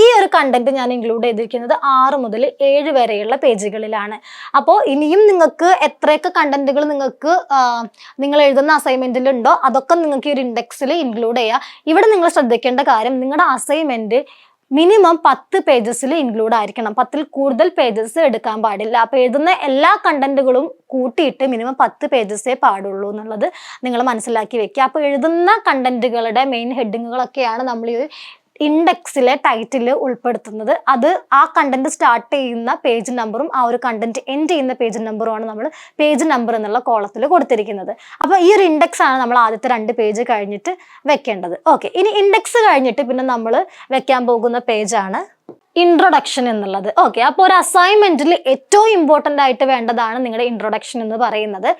ഈ ഒരു കണ്ടന്റ് ഞാൻ ഇൻക്ലൂഡ് ചെയ്തിരിക്കുന്നത് ആറ് മുതൽ ഏഴ് വരെയുള്ള പേജുകളിലാണ് അപ്പോൾ ഇനിയും നിങ്ങൾക്ക് എത്രയൊക്കെ കണ്ടന്റുകൾ നിങ്ങൾക്ക് നിങ്ങൾ എഴുതുന്ന അസൈൻമെന്റിൽ ഉണ്ടോ അതൊക്കെ നിങ്ങൾക്ക് ഈ ഒരു ഇൻഡെക്സിൽ ഇൻക്ലൂഡ് ചെയ്യാം. ഇവിടെ നിങ്ങൾ ശ്രദ്ധിക്കേണ്ട കാര്യം നിങ്ങളുടെ അസൈൻമെന്റ് മിനിമം പത്ത് പേജസിൽ ഇൻക്ലൂഡ് ആയിരിക്കണം. പത്തിൽ കൂടുതൽ പേജസ് എടുക്കാൻ പാടില്ല. അപ്പോൾ എഴുതുന്ന എല്ലാ കണ്ടന്റുകളും കൂട്ടിയിട്ട് മിനിമം പത്ത് പേജസേ പാടുള്ളൂ എന്നുള്ളത് നിങ്ങൾ മനസ്സിലാക്കി വെക്കുക. അപ്പോൾ എഴുതുന്ന കണ്ടന്റുകളുടെ മെയിൻ ഹെഡിങ്ങുകളൊക്കെയാണ് നമ്മൾ ഈ ഇൻഡെക്സിലെ ടൈറ്റിൽ ഉൾപ്പെടുത്തുന്നത്. അത് ആ കണ്ടന്റ് സ്റ്റാർട്ട് ചെയ്യുന്ന പേജ് നമ്പറും ആ ഒരു കണ്ടന്റ് എൻഡ് ചെയ്യുന്ന പേജ് നമ്പറുമാണ് നമ്മൾ പേജ് നമ്പർ എന്നുള്ള കോളത്തിൽ കൊടുത്തിരിക്കുന്നത്. അപ്പോൾ ഈ ഒരു ഇൻഡെക്സ് ആണ് നമ്മൾ ആദ്യത്തെ രണ്ട് പേജ് കഴിഞ്ഞിട്ട് വെക്കേണ്ടത്. ഓക്കെ ഇനി ഇൻഡെക്സ് കഴിഞ്ഞിട്ട് പിന്നെ നമ്മൾ വെക്കാൻ പോകുന്ന പേജാണ് ഇൻട്രൊഡക്ഷൻ എന്നുള്ളത്. ഓക്കെ അപ്പോൾ ഒരു അസൈൻമെന്റിൽ ഏറ്റവും ഇമ്പോർട്ടന്റ് ആയിട്ട് വേണ്ടതാണ് നിങ്ങളുടെ ഇൻട്രൊഡക്ഷൻ എന്ന് പറയുന്നത്.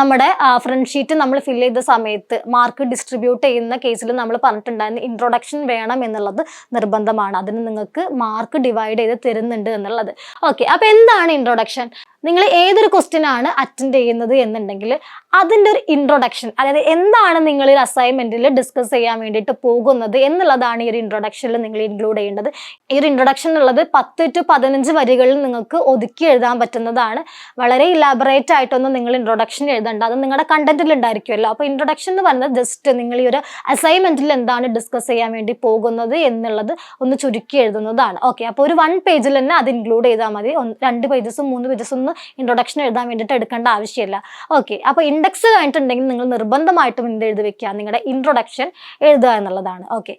നമ്മുടെ ഫ്രണ്ട് ഷീറ്റ് നമ്മൾ ഫിൽ ചെയ്ത സമയത്ത് മാർക്ക് ഡിസ്ട്രിബ്യൂട്ട് ചെയ്യുന്ന കേസിൽ നമ്മൾ പറഞ്ഞിട്ടുണ്ടായിരുന്നു ഇൻട്രൊഡക്ഷൻ വേണം എന്നുള്ളത് നിർബന്ധമാണ്. അതിന് നിങ്ങൾക്ക് മാർക്ക് ഡിവൈഡ് ചെയ്ത് തരുന്നുണ്ട് എന്നുള്ളത്. ഓക്കെ അപ്പോൾ എന്താണ് ഇൻട്രൊഡക്ഷൻ നിങ്ങൾ ഏതൊരു ക്വസ്റ്റ്യൻ ആണ് അറ്റൻഡ് ചെയ്യുന്നത് എന്നുണ്ടെങ്കിൽ അതിന്റെ ഒരു ഇൻട്രൊഡക്ഷൻ അതായത് എന്താണ് നിങ്ങൾ ഈ അസൈൻമെന്റിൽ ഡിസ്കസ് ചെയ്യാൻ വേണ്ടിയിട്ട് പോകുന്നത് എന്നുള്ളതാണ് ഈ ഒരു ഇൻട്രൊഡക്ഷനിൽ നിങ്ങൾ ഇൻക്ലൂഡ് ചെയ്യേണ്ടത്. ഈ ഒരു ഇൻട്രൊഡക്ഷൻ ഉള്ളത് പത്ത് ടു പതിനഞ്ച് വരികളിൽ നിങ്ങൾക്ക് ഒതുക്കി എഴുതാൻ പറ്റുന്നതാണ്. വളരെ ഇലാബറേറ്റ് ആയിട്ടൊന്നും നിങ്ങൾ ഇൻട്രൊഡക്ഷൻ എഴുതണ്ട. അത് നിങ്ങളുടെ കണ്ടന്റിൽ ഉണ്ടായിരിക്കുമല്ലോ. അപ്പോൾ ഇൻട്രൊഡക്ഷൻ എന്ന് പറയുന്നത് ജസ്റ്റ് നിങ്ങൾ ഈ ഒരു അസൈൻമെന്റിൽ എന്താണ് ഡിസ്കസ് ചെയ്യാൻ വേണ്ടി പോകുന്നത് എന്നുള്ളത് ഒന്ന് ചുരുക്കി എഴുതുന്നതാണ്. ഓക്കെ അപ്പോൾ ഒരു വൺ പേജിൽ തന്നെ അത് ഇൻക്ലൂഡ് ചെയ്താൽ മതി. രണ്ട് പേജസും മൂന്ന് പേജസും ഇൻട്രൊഡക്ഷൻ എഴുതാൻ വേണ്ടിയിട്ട് എടുക്കേണ്ട ആവശ്യമില്ല. ഓക്കെ അപ്പോൾ ഇൻഡെക്സ് കഴിഞ്ഞിട്ടുണ്ടെങ്കിൽ നിങ്ങൾ നിർബന്ധമായിട്ടും എന്ത് എഴുതി വെക്കുക? നിങ്ങളുടെ ഇൻട്രൊഡക്ഷൻ എഴുതുക എന്നുള്ളതാണ്. ഓക്കെ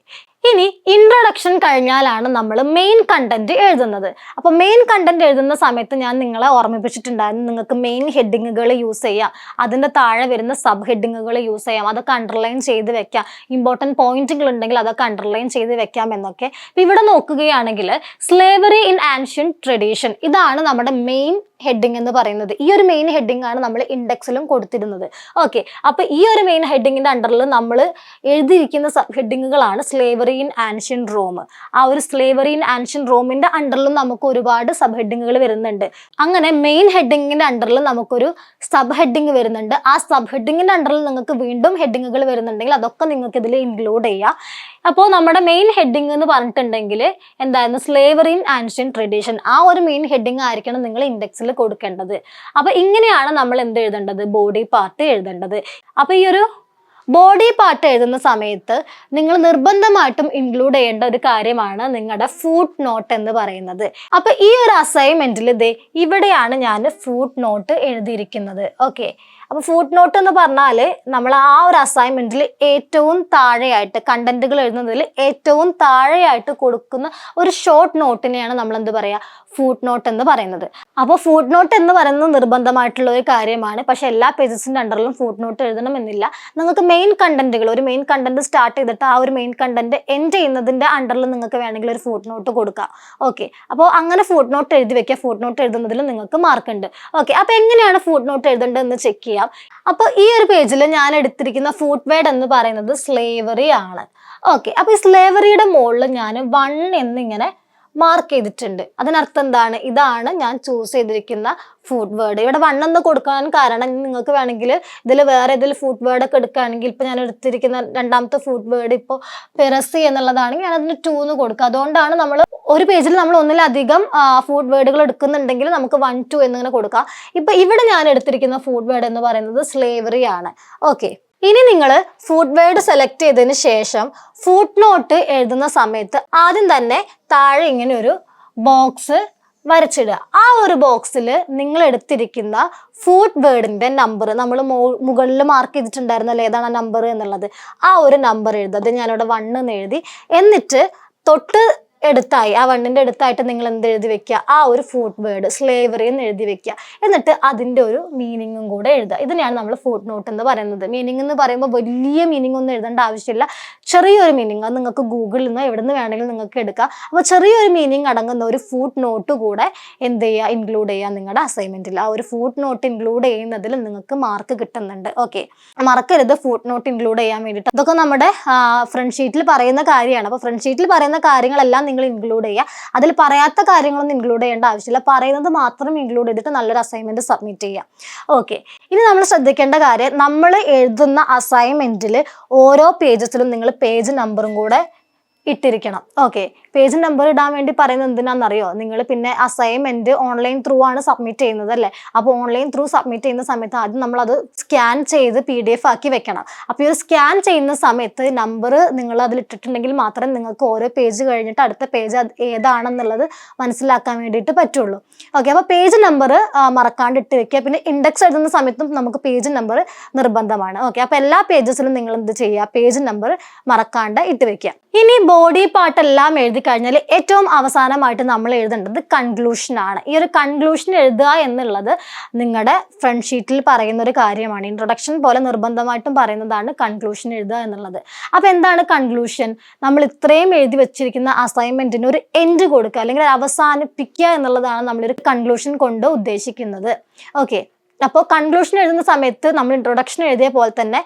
ഇനി ഇൻട്രൊഡക്ഷൻ കഴിഞ്ഞാലാണ് നമ്മൾ മെയിൻ കണ്ടന്റ് എഴുതുന്നത്. അപ്പോൾ മെയിൻ കണ്ടന്റ് എഴുതുന്ന സമയത്ത് ഞാൻ നിങ്ങളെ ഓർമ്മിപ്പിച്ചിട്ടുണ്ടായിരുന്നു നിങ്ങൾക്ക് മെയിൻ ഹെഡിങ്ങുകൾ യൂസ് ചെയ്യാം. അതിന്റെ താഴെ വരുന്ന സബ് ഹെഡിങ്ങുകൾ യൂസ് ചെയ്യാം. അതൊക്കെ അണ്ടർലൈൻ ചെയ്ത് വെക്കാം. ഇമ്പോർട്ടന്റ് പോയിന്റുകൾ ഉണ്ടെങ്കിൽ അതൊക്കെ അണ്ടർലൈൻ ചെയ്ത് വെക്കാം എന്നൊക്കെ. ഇവിടെ നോക്കുകയാണെങ്കിൽ സ്ലേവറി ഇൻ ആൻഷ്യൻ ട്രഡീഷൻ ഇതാണ് നമ്മുടെ മെയിൻ ഹെഡിങ് എന്ന് പറയുന്നത്. ഈ ഒരു മെയിൻ ഹെഡിങ് ആണ് നമ്മൾ ഇൻഡെക്സിലും കൊടുത്തിരുന്നത്. ഓക്കെ അപ്പൊ ഈ ഒരു മെയിൻ ഹെഡിങ്ങിന്റെ അണ്ടറിൽ നമ്മൾ എഴുതിയിരിക്കുന്ന സബ് ഹെഡിങ്ങുകളാണ് സ്ലേവറി ഇൻ ആൻഷ്യൻ റോം ആ ഒരു സ്ലേവറി ഇൻ ആൻഷ്യൻ റോമിന്റെ അണ്ടറിലും നമുക്ക് ഒരുപാട് സബ് ഹെഡിങ്ങുകൾ വരുന്നുണ്ട്. അങ്ങനെ മെയിൻ ഹെഡിങ്ങിന്റെ അണ്ടറിൽ നമുക്കൊരു സബ് ഹെഡിങ് വരുന്നുണ്ട്. ആ സബ് ഹെഡിങ്ങിന്റെ അണ്ടറിൽ നിങ്ങൾക്ക് വീണ്ടും ഹെഡിങ്ങുകൾ വരുന്നുണ്ടെങ്കിൽ അതൊക്കെ നിങ്ങൾക്ക് ഇതിൽ ഇൻക്ലൂഡ് ചെയ്യാം. അപ്പോൾ നമ്മുടെ മെയിൻ ഹെഡിങ് എന്ന് പറഞ്ഞിട്ടുണ്ടെങ്കിൽ എന്തായിരുന്നു? സ്ലേവറി ഇൻ ആൻഷ്യൻ ട്രഡീഷൻ ആ ഒരു മെയിൻ ഹെഡിങ് ആയിരിക്കണം നിങ്ങൾ ഇൻഡെക്സിൽ കൊടുക്കേണ്ടത്. അപ്പോൾ ഇങ്ങനെയാണ് നമ്മൾ എന്ത് എഴുതേണ്ടത് ബോഡി പാർട്ട് എഴുതേണ്ടത്. അപ്പോൾ ഈ ഒരു ബോഡി പാർട്ട് എഴുതുന്ന സമയത്ത് നിങ്ങൾ നിർബന്ധമായിട്ടും ഇൻക്ലൂഡ് ചെയ്യേണ്ട ഒരു കാര്യമാണ് നിങ്ങളുടെ ഫുഡ് നോട്ട് എന്ന് പറയുന്നത്. അപ്പൊ ഈ ഒരു അസൈൻമെന്റിൽ ദേ ഇവിടെയാണ് ഞാൻ ഫുഡ് നോട്ട് എഴുതിയിരിക്കുന്നത്. ഓക്കെ അപ്പൊ ഫുഡ് നോട്ട് എന്ന് പറഞ്ഞാൽ നമ്മൾ ആ ഒരു അസൈൻമെന്റിൽ ഏറ്റവും താഴെയായിട്ട് കണ്ടന്റുകൾ എഴുതുന്നതിൽ ഏറ്റവും താഴെയായിട്ട് കൊടുക്കുന്ന ഒരു ഷോർട്ട് നോട്ടിനെയാണ് നമ്മൾ എന്ത് പറയുക ഫുഡ് നോട്ട് എന്ന് പറയുന്നത്. അപ്പോൾ ഫുഡ് നോട്ട് എന്ന് പറയുന്നത് നിർബന്ധമായിട്ടുള്ള ഒരു കാര്യമാണ്. പക്ഷെ എല്ലാ പേജസിന്റെ അണ്ടറിലും ഫുഡ് നോട്ട് എഴുതണം എന്നില്ല. നിങ്ങൾക്ക് മെയിൻ കണ്ടന്റുകൾ ഒരു മെയിൻ കണ്ടന്റ് സ്റ്റാർട്ട് ചെയ്തിട്ട് ആ ഒരു മെയിൻ കണ്ടന്റ് എൻഡ് ചെയ്യുന്നതിന്റെ അണ്ടറിൽ നിങ്ങൾക്ക് വേണമെങ്കിൽ ഒരു ഫുഡ് നോട്ട് കൊടുക്കാം. ഓക്കെ അപ്പോൾ അങ്ങനെ ഫുഡ് നോട്ട് എഴുതി വെക്കുക. ഫുഡ് നോട്ട് എഴുതുന്നതിൽ നിങ്ങൾക്ക് മാർക്ക് ഉണ്ട്. ഓക്കെ അപ്പോൾ എങ്ങനെയാണ് ഫുഡ് നോട്ട് എഴുതേണ്ടതെന്ന് ചെക്ക് ചെയ്യാം അപ്പോൾ ഈ ഒരു പേജിൽ ഞാൻ എടുത്തിരിക്കുന്ന ഫുഡ് വേഡ് എന്ന് പറയുന്നത് സ്ലേവറി ആണ്. ഓക്കെ അപ്പോൾ ഈ സ്ലേവറിയുടെ മുകളിൽ ഞാൻ വൺ എന്നിങ്ങനെ മാർക്ക് ചെയ്തിട്ടുണ്ട്. അതിനർത്ഥം എന്താണ്? ഇതാണ് ഞാൻ ചൂസ് ചെയ്തിരിക്കുന്ന ഫുഡ് വേർഡ് ഇവിടെ വൺ കൊടുക്കാൻ കാരണം നിങ്ങൾക്ക് വേണമെങ്കിൽ ഇതിൽ വേറെ ഇതിൽ ഫുഡ് വേർഡ് ഒക്കെ എടുക്കുകയാണെങ്കിൽ ഇപ്പോൾ ഞാൻ എടുത്തിരിക്കുന്ന രണ്ടാമത്തെ ഫുഡ് വേർഡ് ഇപ്പോൾ പെറസി എന്നുള്ളതാണെങ്കിൽ ഞാൻ അതിന് ടു എന്ന് കൊടുക്കുക. അതുകൊണ്ടാണ് നമ്മൾ ഒരു പേജിൽ നമ്മൾ ഒന്നിലധികം ഫുഡ് വേർഡുകൾ എടുക്കുന്നുണ്ടെങ്കിൽ നമുക്ക് വൺ ടു എന്നിങ്ങനെ കൊടുക്കാം. ഇപ്പം ഇവിടെ ഞാൻ എടുത്തിരിക്കുന്ന ഫുഡ് വേർഡ് എന്ന് പറയുന്നത് സ്ലേവറി ആണ്. ഓക്കെ ഇനി നിങ്ങൾ ഫുഡ് വേർഡ് സെലക്ട് ചെയ്തതിന് ശേഷം ഫുഡ് നോട്ട് എഴുതുന്ന സമയത്ത് ആദ്യം തന്നെ താഴെ ഇങ്ങനെ ഒരു ബോക്സ് വരച്ചിടുക. ആ ഒരു ബോക്സിൽ നിങ്ങൾ എടുത്തിരിക്കുന്ന ഫുഡ് വേർഡിന്റെ നമ്പർ നമ്മൾ മുകളിൽ മാർക്ക് ചെയ്തിട്ടുണ്ടായിരുന്നല്ലോ ഏതാണ് നമ്പർ എന്നുള്ളത്. ആ ഒരു നമ്പർ എഴുതുക. അത് ഞാനിവിടെ വണ്ണെന്ന് എഴുതി. എന്നിട്ട് തൊട്ട് എടുത്തായി ആ വണ്ണിന്റെ അടുത്തായിട്ട് നിങ്ങൾ എന്ത് എഴുതി വെക്കുക? ആ ഒരു ഫുഡ് വേർഡ് സ്ലേവറി എന്ന് എഴുതി വെക്കുക. എന്നിട്ട് അതിന്റെ ഒരു മീനിങ്ങും കൂടെ എഴുതുക. ഇതിനെയാണ് നമ്മൾ ഫുഡ് നോട്ട് എന്ന് പറയുന്നത്. മീനിങ് എന്ന് പറയുമ്പോൾ വലിയ മീനിങ് ഒന്നും എഴുതേണ്ട ആവശ്യമില്ല. ചെറിയൊരു മീനിങ് അത് നിങ്ങൾക്ക് ഗൂഗിളിൽ നിന്നോ എവിടെ നിന്ന് വേണമെങ്കിലും നിങ്ങൾക്ക് എടുക്കാം. അപ്പോൾ ചെറിയൊരു മീനിങ് അടങ്ങുന്ന ഒരു ഫുഡ് നോട്ട് കൂടെ എന്ത് ചെയ്യുക? ഇൻക്ലൂഡ് ചെയ്യുക നിങ്ങളുടെ അസൈൻമെന്റിൽ ആ ഒരു ഫുഡ് നോട്ട് ഇൻക്ലൂഡ് ചെയ്യുന്നതിൽ നിങ്ങൾക്ക് മാർക്ക് കിട്ടുന്നുണ്ട്. ഓക്കെ മറക്കരുത് ഫുഡ് നോട്ട് ഇൻക്ലൂഡ് ചെയ്യാൻ വേണ്ടിയിട്ട്. അതൊക്കെ നമ്മുടെ ഫ്രണ്ട് ഷീറ്റിൽ പറയുന്ന കാര്യമാണ്. അപ്പോൾ ഫ്രണ്ട് ഷീറ്റിൽ പറയുന്ന കാര്യങ്ങളെല്ലാം നിങ്ങൾ ഇൻക്ലൂഡ് ചെയ്യുക. അതിൽ പറയാത്ത കാര്യങ്ങളൊന്നും ഇൻക്ലൂഡ് ചെയ്യേണ്ട ആവശ്യമില്ല. പറയുന്നത് മാത്രം ഇൻക്ലൂഡ് ചെയ്തിട്ട് നല്ലൊരു അസൈൻമെന്റ് സബ്മിറ്റ് ചെയ്യുക. ഓക്കെ ഇനി നമ്മൾ ശ്രദ്ധിക്കേണ്ട കാര്യം നമ്മൾ എഴുതുന്ന അസൈൻമെന്റിൽ ഓരോ പേജസിലും നിങ്ങൾ പേജ് നമ്പറും കൂടെ ഇട്ടിരിക്കണം. ഓക്കെ പേജ് നമ്പർ ഇടാൻ വേണ്ടി പറയുന്നത് എന്തിനാണെന്നറിയോ? നിങ്ങൾ പിന്നെ അസൈൻമെന്റ് ഓൺലൈൻ ത്രൂ ആണ് സബ്മിറ്റ് ചെയ്യുന്നത് അല്ലേ? അപ്പോൾ ഓൺലൈൻ ത്രൂ സബ്മിറ്റ് ചെയ്യുന്ന സമയത്ത് ആദ്യം നമ്മൾ അത് സ്കാൻ ചെയ്ത് പി ഡി എഫ് ആക്കി വെക്കണം. അപ്പോൾ ഈ സ്കാൻ ചെയ്യുന്ന സമയത്ത് നമ്പർ നിങ്ങൾ അതിൽ ഇട്ടിട്ടുണ്ടെങ്കിൽ മാത്രമേ നിങ്ങൾക്ക് ഓരോ പേജ് കഴിഞ്ഞിട്ട് അടുത്ത പേജ് ഏതാണെന്നുള്ളത് മനസ്സിലാക്കാൻ വേണ്ടിയിട്ട് പറ്റുള്ളൂ. ഓക്കെ അപ്പോൾ പേജ് നമ്പർ മറക്കാണ്ട് ഇട്ട് വെക്കുക. പിന്നെ ഇൻഡെക്സ് എഴുതുന്ന സമയത്തും നമുക്ക് പേജ് നമ്പർ നിർബന്ധമാണ്. ഓക്കെ അപ്പോൾ എല്ലാ പേജസിലും നിങ്ങൾ എന്ത് ചെയ്യുക? പേജ് നമ്പർ മറക്കാണ്ട് ഇട്ട് വെക്കുക. ഇനി ബോഡി പാർട്ട് എല്ലാം എഴുതി കഴിഞ്ഞാൽ ഏറ്റവും അവസാനമായിട്ട് നമ്മൾ എഴുതേണ്ടത് കൺക്ലൂഷൻ ആണ്. ഈ ഒരു കൺക്ലൂഷൻ എഴുതുക എന്നുള്ളത് നിങ്ങളുടെ ഫ്രണ്ട് ഷീറ്റിൽ പറയുന്ന ഒരു കാര്യമാണ്. ഇൻട്രൊഡക്ഷൻ പോലെ നിർബന്ധമായിട്ടും പറയുന്നതാണ് കൺക്ലൂഷൻ എഴുതുക എന്നുള്ളത്. അപ്പോൾ എന്താണ് കൺക്ലൂഷൻ നമ്മൾ ഇത്രയും എഴുതി വെച്ചിരിക്കുന്ന അസൈൻമെന്റിന് ഒരു എൻഡ് കൊടുക്കുക അല്ലെങ്കിൽ അവസാനിപ്പിക്കുക എന്നുള്ളതാണ് നമ്മളൊരു കൺക്ലൂഷൻ കൊണ്ട് ഉദ്ദേശിക്കുന്നത്. ഓക്കെ അപ്പോൾ കൺക്ലൂഷൻ എഴുതുന്ന സമയത്ത് നമ്മൾ ഇൻട്രൊഡക്ഷൻ എഴുതിയ പോലെ തന്നെ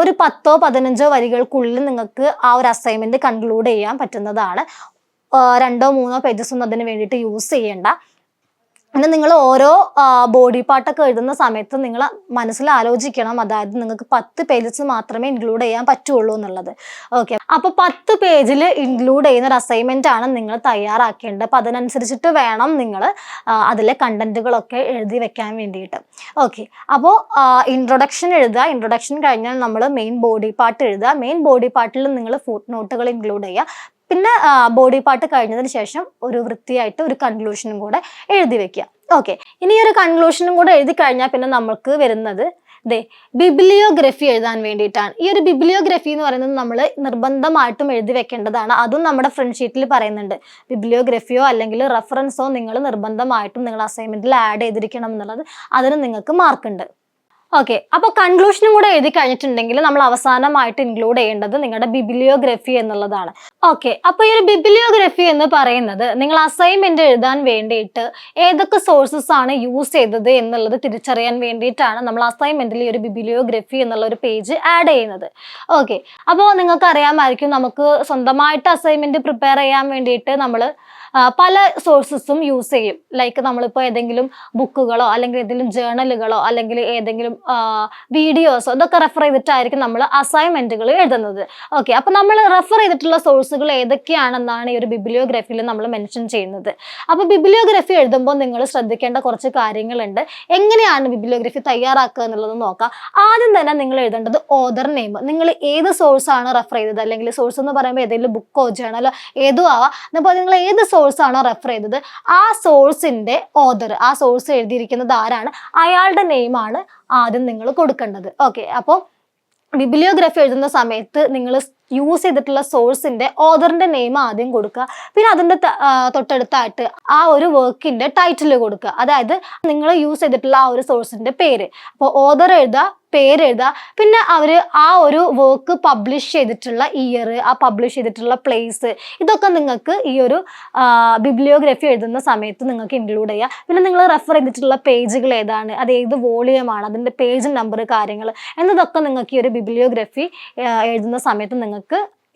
ഒരു പത്തോ പതിനഞ്ചോ വരികൾക്കുള്ളിൽ നിങ്ങൾക്ക് ആ ഒരു അസൈൻമെന്റ് കൺക്ലൂഡ് ചെയ്യാൻ പറ്റുന്നതാണ്. രണ്ടോ മൂന്നോ പേജസ് ഒന്നും അതിന് വേണ്ടിയിട്ട് യൂസ് ചെയ്യേണ്ട. പിന്നെ നിങ്ങൾ ഓരോ ബോഡി പാർട്ടൊക്കെ എഴുതുന്ന സമയത്ത് നിങ്ങൾ മനസ്സിൽ ആലോചിക്കണം. അതായത് നിങ്ങൾക്ക് പത്ത് പേജസ് മാത്രമേ ഇൻക്ലൂഡ് ചെയ്യാൻ പറ്റുള്ളൂ എന്നുള്ളത്. ഓക്കെ അപ്പോൾ പത്ത് പേജിൽ ഇൻക്ലൂഡ് ചെയ്യുന്ന ഒരു അസൈൻമെന്റ് ആണ് നിങ്ങൾ തയ്യാറാക്കേണ്ടത്. അപ്പം അതിനനുസരിച്ചിട്ട് വേണം നിങ്ങൾ അതിലെ കണ്ടന്റുകളൊക്കെ എഴുതി വെക്കാൻ വേണ്ടിയിട്ട്. ഓക്കെ അപ്പോൾ ഇൻട്രൊഡക്ഷൻ എഴുതുക. ഇൻട്രൊഡക്ഷൻ കഴിഞ്ഞാൽ നമ്മൾ മെയിൻ ബോഡി പാർട്ട് എഴുതുക. മെയിൻ ബോഡി പാർട്ടിൽ നിങ്ങൾ ഫുഡ് നോട്ടുകൾ ഇൻക്ലൂഡ് ചെയ്യുക. പിന്നെ ബോഡി പാർട്ട് കഴിഞ്ഞതിന് ശേഷം ഒരു വൃത്തിയായിട്ട് ഒരു കൺക്ലൂഷനും കൂടെ എഴുതി വെക്കുക. ഓക്കെ ഇനി ഒരു കൺക്ലൂഷനും കൂടെ എഴുതി കഴിഞ്ഞാൽ പിന്നെ നമ്മൾക്ക് വരുന്നത് ദേ ബിബ്ലിയോഗ്രഫി എഴുതാൻ വേണ്ടിയിട്ടാണ്. ഈ ഒരു ബിബ്ലിയോഗ്രഫി എന്ന് പറയുന്നത് നമ്മൾ നിർബന്ധമായിട്ടും എഴുതി വെക്കേണ്ടതാണ്. അതും നമ്മുടെ ഫ്രണ്ട് ഷീറ്റിൽ പറയുന്നുണ്ട്. ബിബ്ലിയോഗ്രഫിയോ അല്ലെങ്കിൽ റെഫറൻസോ നിങ്ങൾ നിർബന്ധമായിട്ടും നിങ്ങൾ അസൈൻമെന്റിൽ ആഡ് ചെയ്തിരിക്കണം എന്നുള്ളത് അതിന് നിങ്ങൾക്ക് മാർക്കുണ്ട് ഓക്കെ അപ്പോൾ കൺക്ലൂഷനും കൂടെ എഴുതി കഴിഞ്ഞിട്ടുണ്ടെങ്കിൽ നമ്മൾ അവസാനമായിട്ട് ഇൻക്ലൂഡ് ചെയ്യേണ്ടത് നിങ്ങളുടെ ബിബിലിയോഗ്രഫി എന്നുള്ളതാണ്. ഓക്കെ അപ്പോൾ ഈ ഒരു ബിബിലിയോഗ്രഫി എന്ന് പറയുന്നത് നിങ്ങൾ അസൈൻമെന്റ് എഴുതാൻ വേണ്ടിയിട്ട് ഏതൊക്കെ സോഴ്സസ് ആണ് യൂസ് ചെയ്തത് എന്നുള്ളത് തിരിച്ചറിയാൻ വേണ്ടിയിട്ടാണ് നമ്മൾ അസൈൻമെന്റിൽ ഈ ഒരു ബിബിലിയോഗ്രഫി എന്നുള്ള ഒരു പേജ് ആഡ് ചെയ്യുന്നത്. ഓക്കെ അപ്പോൾ നിങ്ങൾക്ക് അറിയാമായിരിക്കും നമുക്ക് സ്വന്തമായിട്ട് അസൈൻമെന്റ് പ്രിപ്പയർ ചെയ്യാൻ വേണ്ടിയിട്ട് നമ്മൾ പല സോഴ്സസും യൂസ് ചെയ്യും. ലൈക്ക് നമ്മളിപ്പോൾ ഏതെങ്കിലും ബുക്കുകളോ അല്ലെങ്കിൽ ഏതെങ്കിലും ജേണലുകളോ അല്ലെങ്കിൽ ഏതെങ്കിലും വീഡിയോസോ ഇതൊക്കെ റെഫർ ചെയ്തിട്ടായിരിക്കും നമ്മൾ അസൈൻമെന്റുകൾ എഴുതുന്നത്. ഓക്കെ അപ്പോൾ നമ്മൾ റെഫർ ചെയ്തിട്ടുള്ള സോഴ്സുകൾ ഏതൊക്കെയാണെന്നാണ് ഈ ഒരു ബിബ്ലിയോഗ്രഫിയിൽ നമ്മൾ മെൻഷൻ ചെയ്യുന്നത്. അപ്പോൾ ബിബ്ലിയോഗ്രഫി എഴുതുമ്പോൾ നിങ്ങൾ ശ്രദ്ധിക്കേണ്ട കുറച്ച് കാര്യങ്ങളുണ്ട്. എങ്ങനെയാണ് ബിബ്ലിയോഗ്രഫി തയ്യാറാക്കുക എന്നുള്ളത് നോക്കാം. ആദ്യം തന്നെ നിങ്ങൾ എഴുതേണ്ടത് ഓദർ നെയിം നിങ്ങൾ ഏത് സോഴ്സ് ആണ് റെഫർ ചെയ്തത്? അല്ലെങ്കിൽ സോഴ്സ് എന്ന് പറയുമ്പോൾ ഏതെങ്കിലും ബുക്കോ ജേണലോ ഏതോ ആവാം. അപ്പോൾ നിങ്ങൾ ഏത് ആണോ റെഫർ ചെയ്തത്? ആ സോഴ്സിന്റെ ഓദർ ആ സോഴ്സ് എഴുതിയിരിക്കുന്നത് ആരാണ്? അയാളുടെ നെയിമാണ് ആദ്യം നിങ്ങൾ കൊടുക്കേണ്ടത്. ഓക്കെ അപ്പോൾ ബിബ്ലിയോഗ്രഫി എഴുതുന്ന സമയത്ത് നിങ്ങൾ യൂസ് ചെയ്തിട്ടുള്ള സോഴ്സിന്റെ ഓദറിന്റെ നെയിം ആദ്യം കൊടുക്കുക. പിന്നെ അതിന്റെ തൊട്ടടുത്തായിട്ട് ആ ഒരു വർക്കിന്റെ ടൈറ്റിൽ കൊടുക്കുക. അതായത് നിങ്ങൾ യൂസ് ചെയ്തിട്ടുള്ള ആ ഒരു സോഴ്സിന്റെ പേര്. അപ്പോൾ ഓദർ എഴുതുക പേരെഴുതുക പിന്നെ അവർ ആ ഒരു വർക്ക് പബ്ലിഷ് ചെയ്തിട്ടുള്ള ഇയർ ആ പബ്ലിഷ് ചെയ്തിട്ടുള്ള പ്ലേസ് ഇതൊക്കെ നിങ്ങൾക്ക് ഈ ഒരു ബിബ്ലിയോഗ്രഫി എഴുതുന്ന സമയത്ത് നിങ്ങൾക്ക് ഇൻക്ലൂഡ് ചെയ്യാം. പിന്നെ നിങ്ങൾ റെഫർ ചെയ്തിട്ടുള്ള പേജുകൾ ഏതാണ്? അത് ഏത് വോളിയമാണ് അതിന്റെ പേജ് നമ്പർ കാര്യങ്ങൾ എന്നതൊക്കെ നിങ്ങൾക്ക് ഈ ഒരു ബിബ്ലിയോഗ്രഫി എഴുതുന്ന സമയത്ത് നിങ്ങൾക്ക്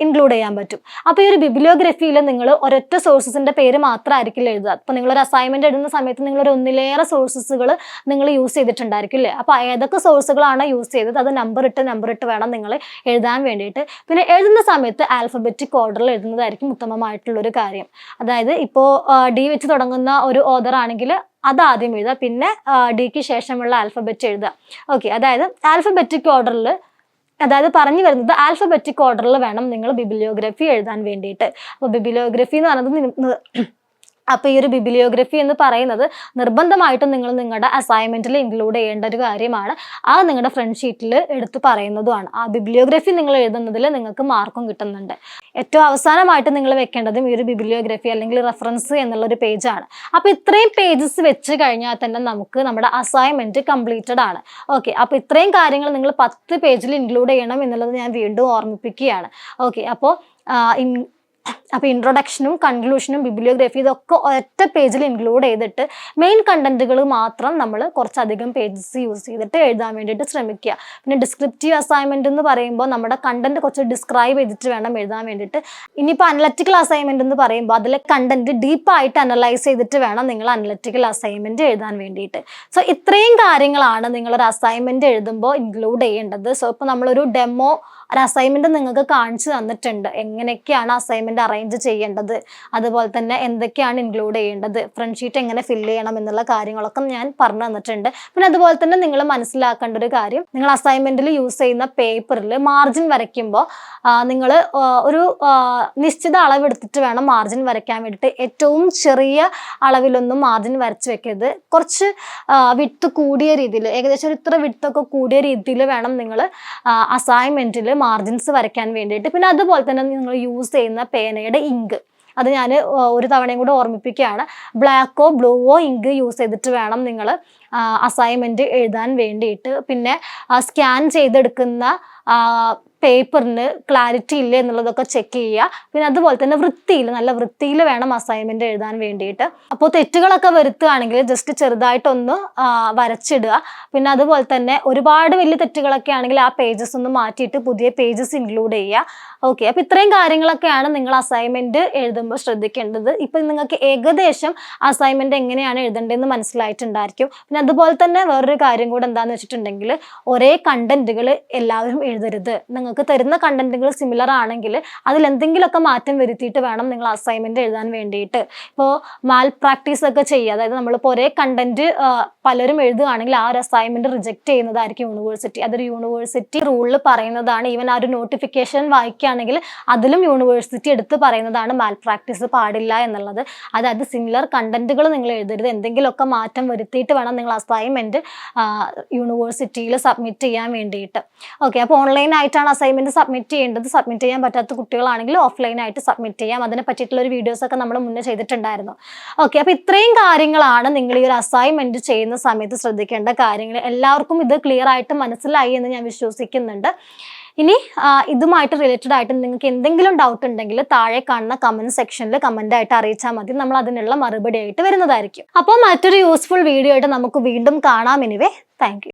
ഇൻക്ലൂഡ് ചെയ്യാൻ പറ്റും. അപ്പോൾ ഈ ഒരു ബിബ്ലിയോഗ്രഫിയിൽ നിങ്ങൾ ഒരൊറ്റ സോഴ്സസിന്റെ പേര് മാത്രമായിരിക്കില്ല എഴുതുക. അപ്പോൾ നിങ്ങളൊരു അസൈൻമെന്റ് എഴുതുന്ന സമയത്ത് നിങ്ങളൊരു ഒന്നിലേറെ സോഴ്സസുകൾ നിങ്ങൾ യൂസ് ചെയ്തിട്ടുണ്ടായിരിക്കും അല്ലേ അപ്പോൾ ഏതൊക്കെ സോഴ്സുകളാണ് യൂസ് ചെയ്തത് അത് നമ്പർ ഇട്ട് നമ്പർ ഇട്ട് വേണം നിങ്ങൾ എഴുതാൻ വേണ്ടിയിട്ട്. പിന്നെ എഴുതുന്ന സമയത്ത് ആൽഫബറ്റിക് ഓർഡറിൽ എഴുതുന്നതായിരിക്കും ഉത്തമമായിട്ടുള്ളൊരു കാര്യം. അതായത് ഇപ്പോൾ ഡി വെച്ച് തുടങ്ങുന്ന ഒരു ഓർഡർ ആണെങ്കിൽ അത് ആദ്യം എഴുതുക. പിന്നെ ഡിക്ക് ശേഷമുള്ള ആൽഫബറ്റ് എഴുതുക. ഓക്കെ അതായത് ആൽഫബറ്റിക് ഓർഡറിൽ അതായത് പറഞ്ഞു വരുന്നത് ആൽഫബറ്റിക് ഓർഡറിൽ വേണം നിങ്ങൾ ബിബിലിയോഗ്രഫി എഴുതാൻ വേണ്ടിയിട്ട്. അപ്പോൾ ബിബിലിയോഗ്രഫി എന്ന് പറയുന്നത് അപ്പോൾ ഈ ഒരു ബിബിലിയോഗ്രഫി എന്ന് പറയുന്നത് നിർബന്ധമായിട്ടും നിങ്ങൾ നിങ്ങളുടെ അസൈൻമെന്റിൽ ഇൻക്ലൂഡ് ചെയ്യേണ്ട ഒരു കാര്യമാണ്. ആ നിങ്ങളുടെ ഫ്രണ്ട് ഷീറ്റിൽ എടുത്തു പറയുന്നതുമാണ്. ആ ബിബിലിയോഗ്രഫി നിങ്ങൾ എഴുതുന്നതിൽ നിങ്ങൾക്ക് മാർക്കും കിട്ടുന്നുണ്ട്. ഏറ്റവും അവസാനമായിട്ട് നിങ്ങൾ വെക്കേണ്ടതും ഈ ഒരു ബിബിലിയോഗ്രഫി അല്ലെങ്കിൽ റെഫറൻസ് എന്നുള്ള ഒരു പേജാണ് അപ്പോൾ ഇത്രയും പേജസ് വെച്ച് കഴിഞ്ഞാൽ തന്നെ നമുക്ക് നമ്മുടെ അസൈൻമെന്റ് കംപ്ലീറ്റഡ് ആണ്. ഓക്കെ അപ്പോൾ ഇത്രയും കാര്യങ്ങൾ നിങ്ങൾ പത്ത് പേജിൽ ഇൻക്ലൂഡ് ചെയ്യണം എന്നുള്ളത് ഞാൻ വീണ്ടും ഓർമ്മിപ്പിക്കുകയാണ്. ഓക്കെ അപ്പോൾ അപ്പോൾ ഇൻട്രൊഡക്ഷനും കൺക്ലൂഷനും ബിബ്ലിയോഗ്രഫി ഇതൊക്കെ ഒറ്റ പേജിൽ ഇൻക്ലൂഡ് ചെയ്തിട്ട് മെയിൻ കണ്ടന്റുകൾ മാത്രം നമ്മൾ കുറച്ചധികം പേജസ് യൂസ് ചെയ്തിട്ട് എഴുതാൻ വേണ്ടിയിട്ട് ശ്രമിക്കുക. പിന്നെ ഡിസ്ക്രിപ്റ്റീവ് അസൈൻമെന്റ് എന്ന് പറയുമ്പോൾ നമ്മുടെ കണ്ടന്റ് കുറച്ച് ഡിസ്ക്രൈബ് ചെയ്തിട്ട് വേണം എഴുതാൻ വേണ്ടിയിട്ട്. ഇനിയിപ്പോൾ അനലറ്റിക്കൽ അസൈൻമെന്റ് എന്ന് പറയുമ്പോൾ അതിലെ കണ്ടന്റ് ഡീപ്പായിട്ട് അനലൈസ് ചെയ്തിട്ട് വേണം നിങ്ങൾ അനലറ്റിക്കൽ അസൈൻമെന്റ് എഴുതാൻ വേണ്ടിയിട്ട്. സോ ഇത്രയും കാര്യങ്ങളാണ് നിങ്ങളൊരു അസൈൻമെന്റ് എഴുതുമ്പോൾ ഇൻക്ലൂഡ് ചെയ്യേണ്ടത്. സോ ഇപ്പോൾ നമ്മളൊരു ഡെമോ ഒരു അസൈൻമെന്റ് നിങ്ങൾക്ക് കാണിച്ചു തന്നിട്ടുണ്ട്. എങ്ങനെയൊക്കെയാണ് അസൈൻമെന്റ് അറേഞ്ച് ചെയ്യേണ്ടത്? അതുപോലെ തന്നെ എന്തൊക്കെയാണ് ഇൻക്ലൂഡ് ചെയ്യേണ്ടത്? ഫ്രണ്ട് ഷീറ്റ് എങ്ങനെ ഫില്ല് ചെയ്യണം എന്നുള്ള കാര്യങ്ങളൊക്കെ ഞാൻ പറഞ്ഞു തന്നിട്ടുണ്ട്. പിന്നെ അതുപോലെ തന്നെ നിങ്ങൾ മനസ്സിലാക്കേണ്ട ഒരു കാര്യം നിങ്ങൾ അസൈൻമെന്റിൽ യൂസ് ചെയ്യുന്ന പേപ്പറിൽ മാർജിൻ വരയ്ക്കുമ്പോൾ നിങ്ങൾ ഒരു നിശ്ചിത അളവെടുത്തിട്ട് വേണം മാർജിൻ വരയ്ക്കാൻ വേണ്ടിയിട്ട്. ഏറ്റവും ചെറിയ അളവിലൊന്നും മാർജിൻ വരച്ച് വെക്കരുത്. കുറച്ച് വിട്ട് കൂടിയ രീതിയിൽ ഏകദേശം ഒരു ഇത്ര വിട്ടൊക്കെ കൂടിയ രീതിയിൽ വേണം നിങ്ങൾ അസൈൻമെന്റിൽ മാർജിൻസ് വരയ്ക്കാൻ വേണ്ടിയിട്ട്. പിന്നെ അതുപോലെ തന്നെ നിങ്ങൾ യൂസ് ചെയ്യുന്ന പേനയുടെ ഇങ്ക് അത് ഞാൻ ഒരു തവണയും കൂടെ ഓർമ്മിപ്പിക്കുകയാണ്. ബ്ലാക്കോ ബ്ലൂവോ ഇങ്ക് യൂസ് ചെയ്തിട്ട് വേണം നിങ്ങൾ അസൈൻമെന്റ് എഴുതാൻ വേണ്ടിയിട്ട്. പിന്നെ സ്കാൻ ചെയ്തെടുക്കുന്ന പേപ്പറിന് ക്ലാരിറ്റി ഇല്ല എന്നുള്ളതൊക്കെ ചെക്ക് ചെയ്യുക. പിന്നെ അതുപോലെ തന്നെ വൃത്തിയിൽ നല്ല വൃത്തിയിൽ വേണം അസൈൻമെന്റ് എഴുതാൻ വേണ്ടിയിട്ട്. അപ്പോൾ തെറ്റുകളൊക്കെ വരുത്തുകയാണെങ്കിൽ ജസ്റ്റ് ചെറുതായിട്ടൊന്ന് വരച്ചിടുക. പിന്നെ അതുപോലെ തന്നെ ഒരുപാട് വലിയ തെറ്റുകളൊക്കെ ആണെങ്കിൽ ആ പേജസ് ഒന്ന് മാറ്റിയിട്ട് പുതിയ പേജസ് ഇൻക്ലൂഡ് ചെയ്യുക. ഓക്കെ അപ്പോൾ ഇത്രയും കാര്യങ്ങളൊക്കെയാണ് നിങ്ങൾ അസൈൻമെന്റ് എഴുതുമ്പോൾ ശ്രദ്ധിക്കേണ്ടത്. ഇപ്പം നിങ്ങൾക്ക് ഏകദേശം അസൈൻമെന്റ് എങ്ങനെയാണ് എഴുതേണ്ടതെന്ന് മനസ്സിലായിട്ടുണ്ടായിരിക്കും. പിന്നെ അതുപോലെ തന്നെ വേറൊരു കാര്യം കൂടെ എന്താണെന്ന് വെച്ചിട്ടുണ്ടെങ്കിൽ ഒരേ കണ്ടന്റുകൾ എല്ലാവരും എഴുതരുത്. നിങ്ങൾക്ക് തരുന്ന കണ്ടന്റുകൾ സിമിലർ ആണെങ്കിൽ അതിൽ എന്തെങ്കിലുമൊക്കെ മാറ്റം വരുത്തിയിട്ട് വേണം നിങ്ങൾ അസൈൻമെന്റ് എഴുതാൻ വേണ്ടിയിട്ട്. ഇപ്പോൾ മാൽ പ്രാക്ടീസ് ഒക്കെ ചെയ്യുക അതായത് നമ്മളിപ്പോൾ ഒരേ കണ്ടന്റ് പലരും എഴുതുകയാണെങ്കിൽ ആ ഒരു അസൈൻമെന്റ് റിജക്ട് ചെയ്യുന്നതായിരിക്കും യൂണിവേഴ്സിറ്റി അതൊരു യൂണിവേഴ്സിറ്റി റൂളിൽ പറയുന്നതാണ്. ഈവൻ ആ ഒരു നോട്ടിഫിക്കേഷൻ വായിക്കുകയാണെങ്കിൽ അതിലും യൂണിവേഴ്സിറ്റി എടുത്ത് പറയുന്നതാണ് മാൽ പ്രാക്ടീസ് പാടില്ല എന്നുള്ളത്. അതായത് സിമിലർ കണ്ടന്റുകൾ നിങ്ങൾ എഴുതരുത്. എന്തെങ്കിലുമൊക്കെ മാറ്റം വരുത്തിയിട്ട് വേണം നിങ്ങൾ അസൈൻമെന്റ് യൂണിവേഴ്സിറ്റിയിൽ സബ്മിറ്റ് ചെയ്യാൻ വേണ്ടിയിട്ട്. ഓക്കെ അപ്പോൾ ഓൺലൈൻ ആയിട്ടാണ് അസൈൻമെന്റ് സബ്മിറ്റ് ചെയ്യേണ്ടത് സബ്മിറ്റ് ചെയ്യാൻ പറ്റാത്ത കുട്ടികളാണെങ്കിൽ ഓഫ്ലൈൻ ആയിട്ട് സബ്മിറ്റ് ചെയ്യാം. അതിനെ പറ്റിയിട്ടുള്ള ഒരു വീഡിയോസ് ഒക്കെ നമ്മൾ മുന്നേ ചെയ്തിട്ടുണ്ടായിരുന്നു. ഓക്കെ അപ്പോൾ ഇത്രയും കാര്യങ്ങളാണ് നിങ്ങൾ ഈ ഒരു അസൈൻമെന്റ് ചെയ്യുന്ന സമയത്ത് ശ്രദ്ധിക്കേണ്ട കാര്യങ്ങൾ. എല്ലാവർക്കും ഇത് ക്ലിയർ ആയിട്ട് മനസ്സിലായി എന്ന് ഞാൻ വിശ്വസിക്കുന്നുണ്ട്. ഇനി ഇതുമായിട്ട് റിലേറ്റഡ് ആയിട്ട് നിങ്ങൾക്ക് എന്തെങ്കിലും ഡൗട്ട് ഉണ്ടെങ്കിൽ താഴെ കാണുന്ന കമന്റ് സെക്ഷനിൽ കമന്റ് ആയിട്ട് അറിയിച്ചാൽ മതി. നമ്മൾ അതിനുള്ള മറുപടി ആയിട്ട് വരുന്നതായിരിക്കും. അപ്പോൾ മറ്റൊരു യൂസ്ഫുൾ വീഡിയോ ആയിട്ട് നമുക്ക് വീണ്ടും കാണാം. Anyway thank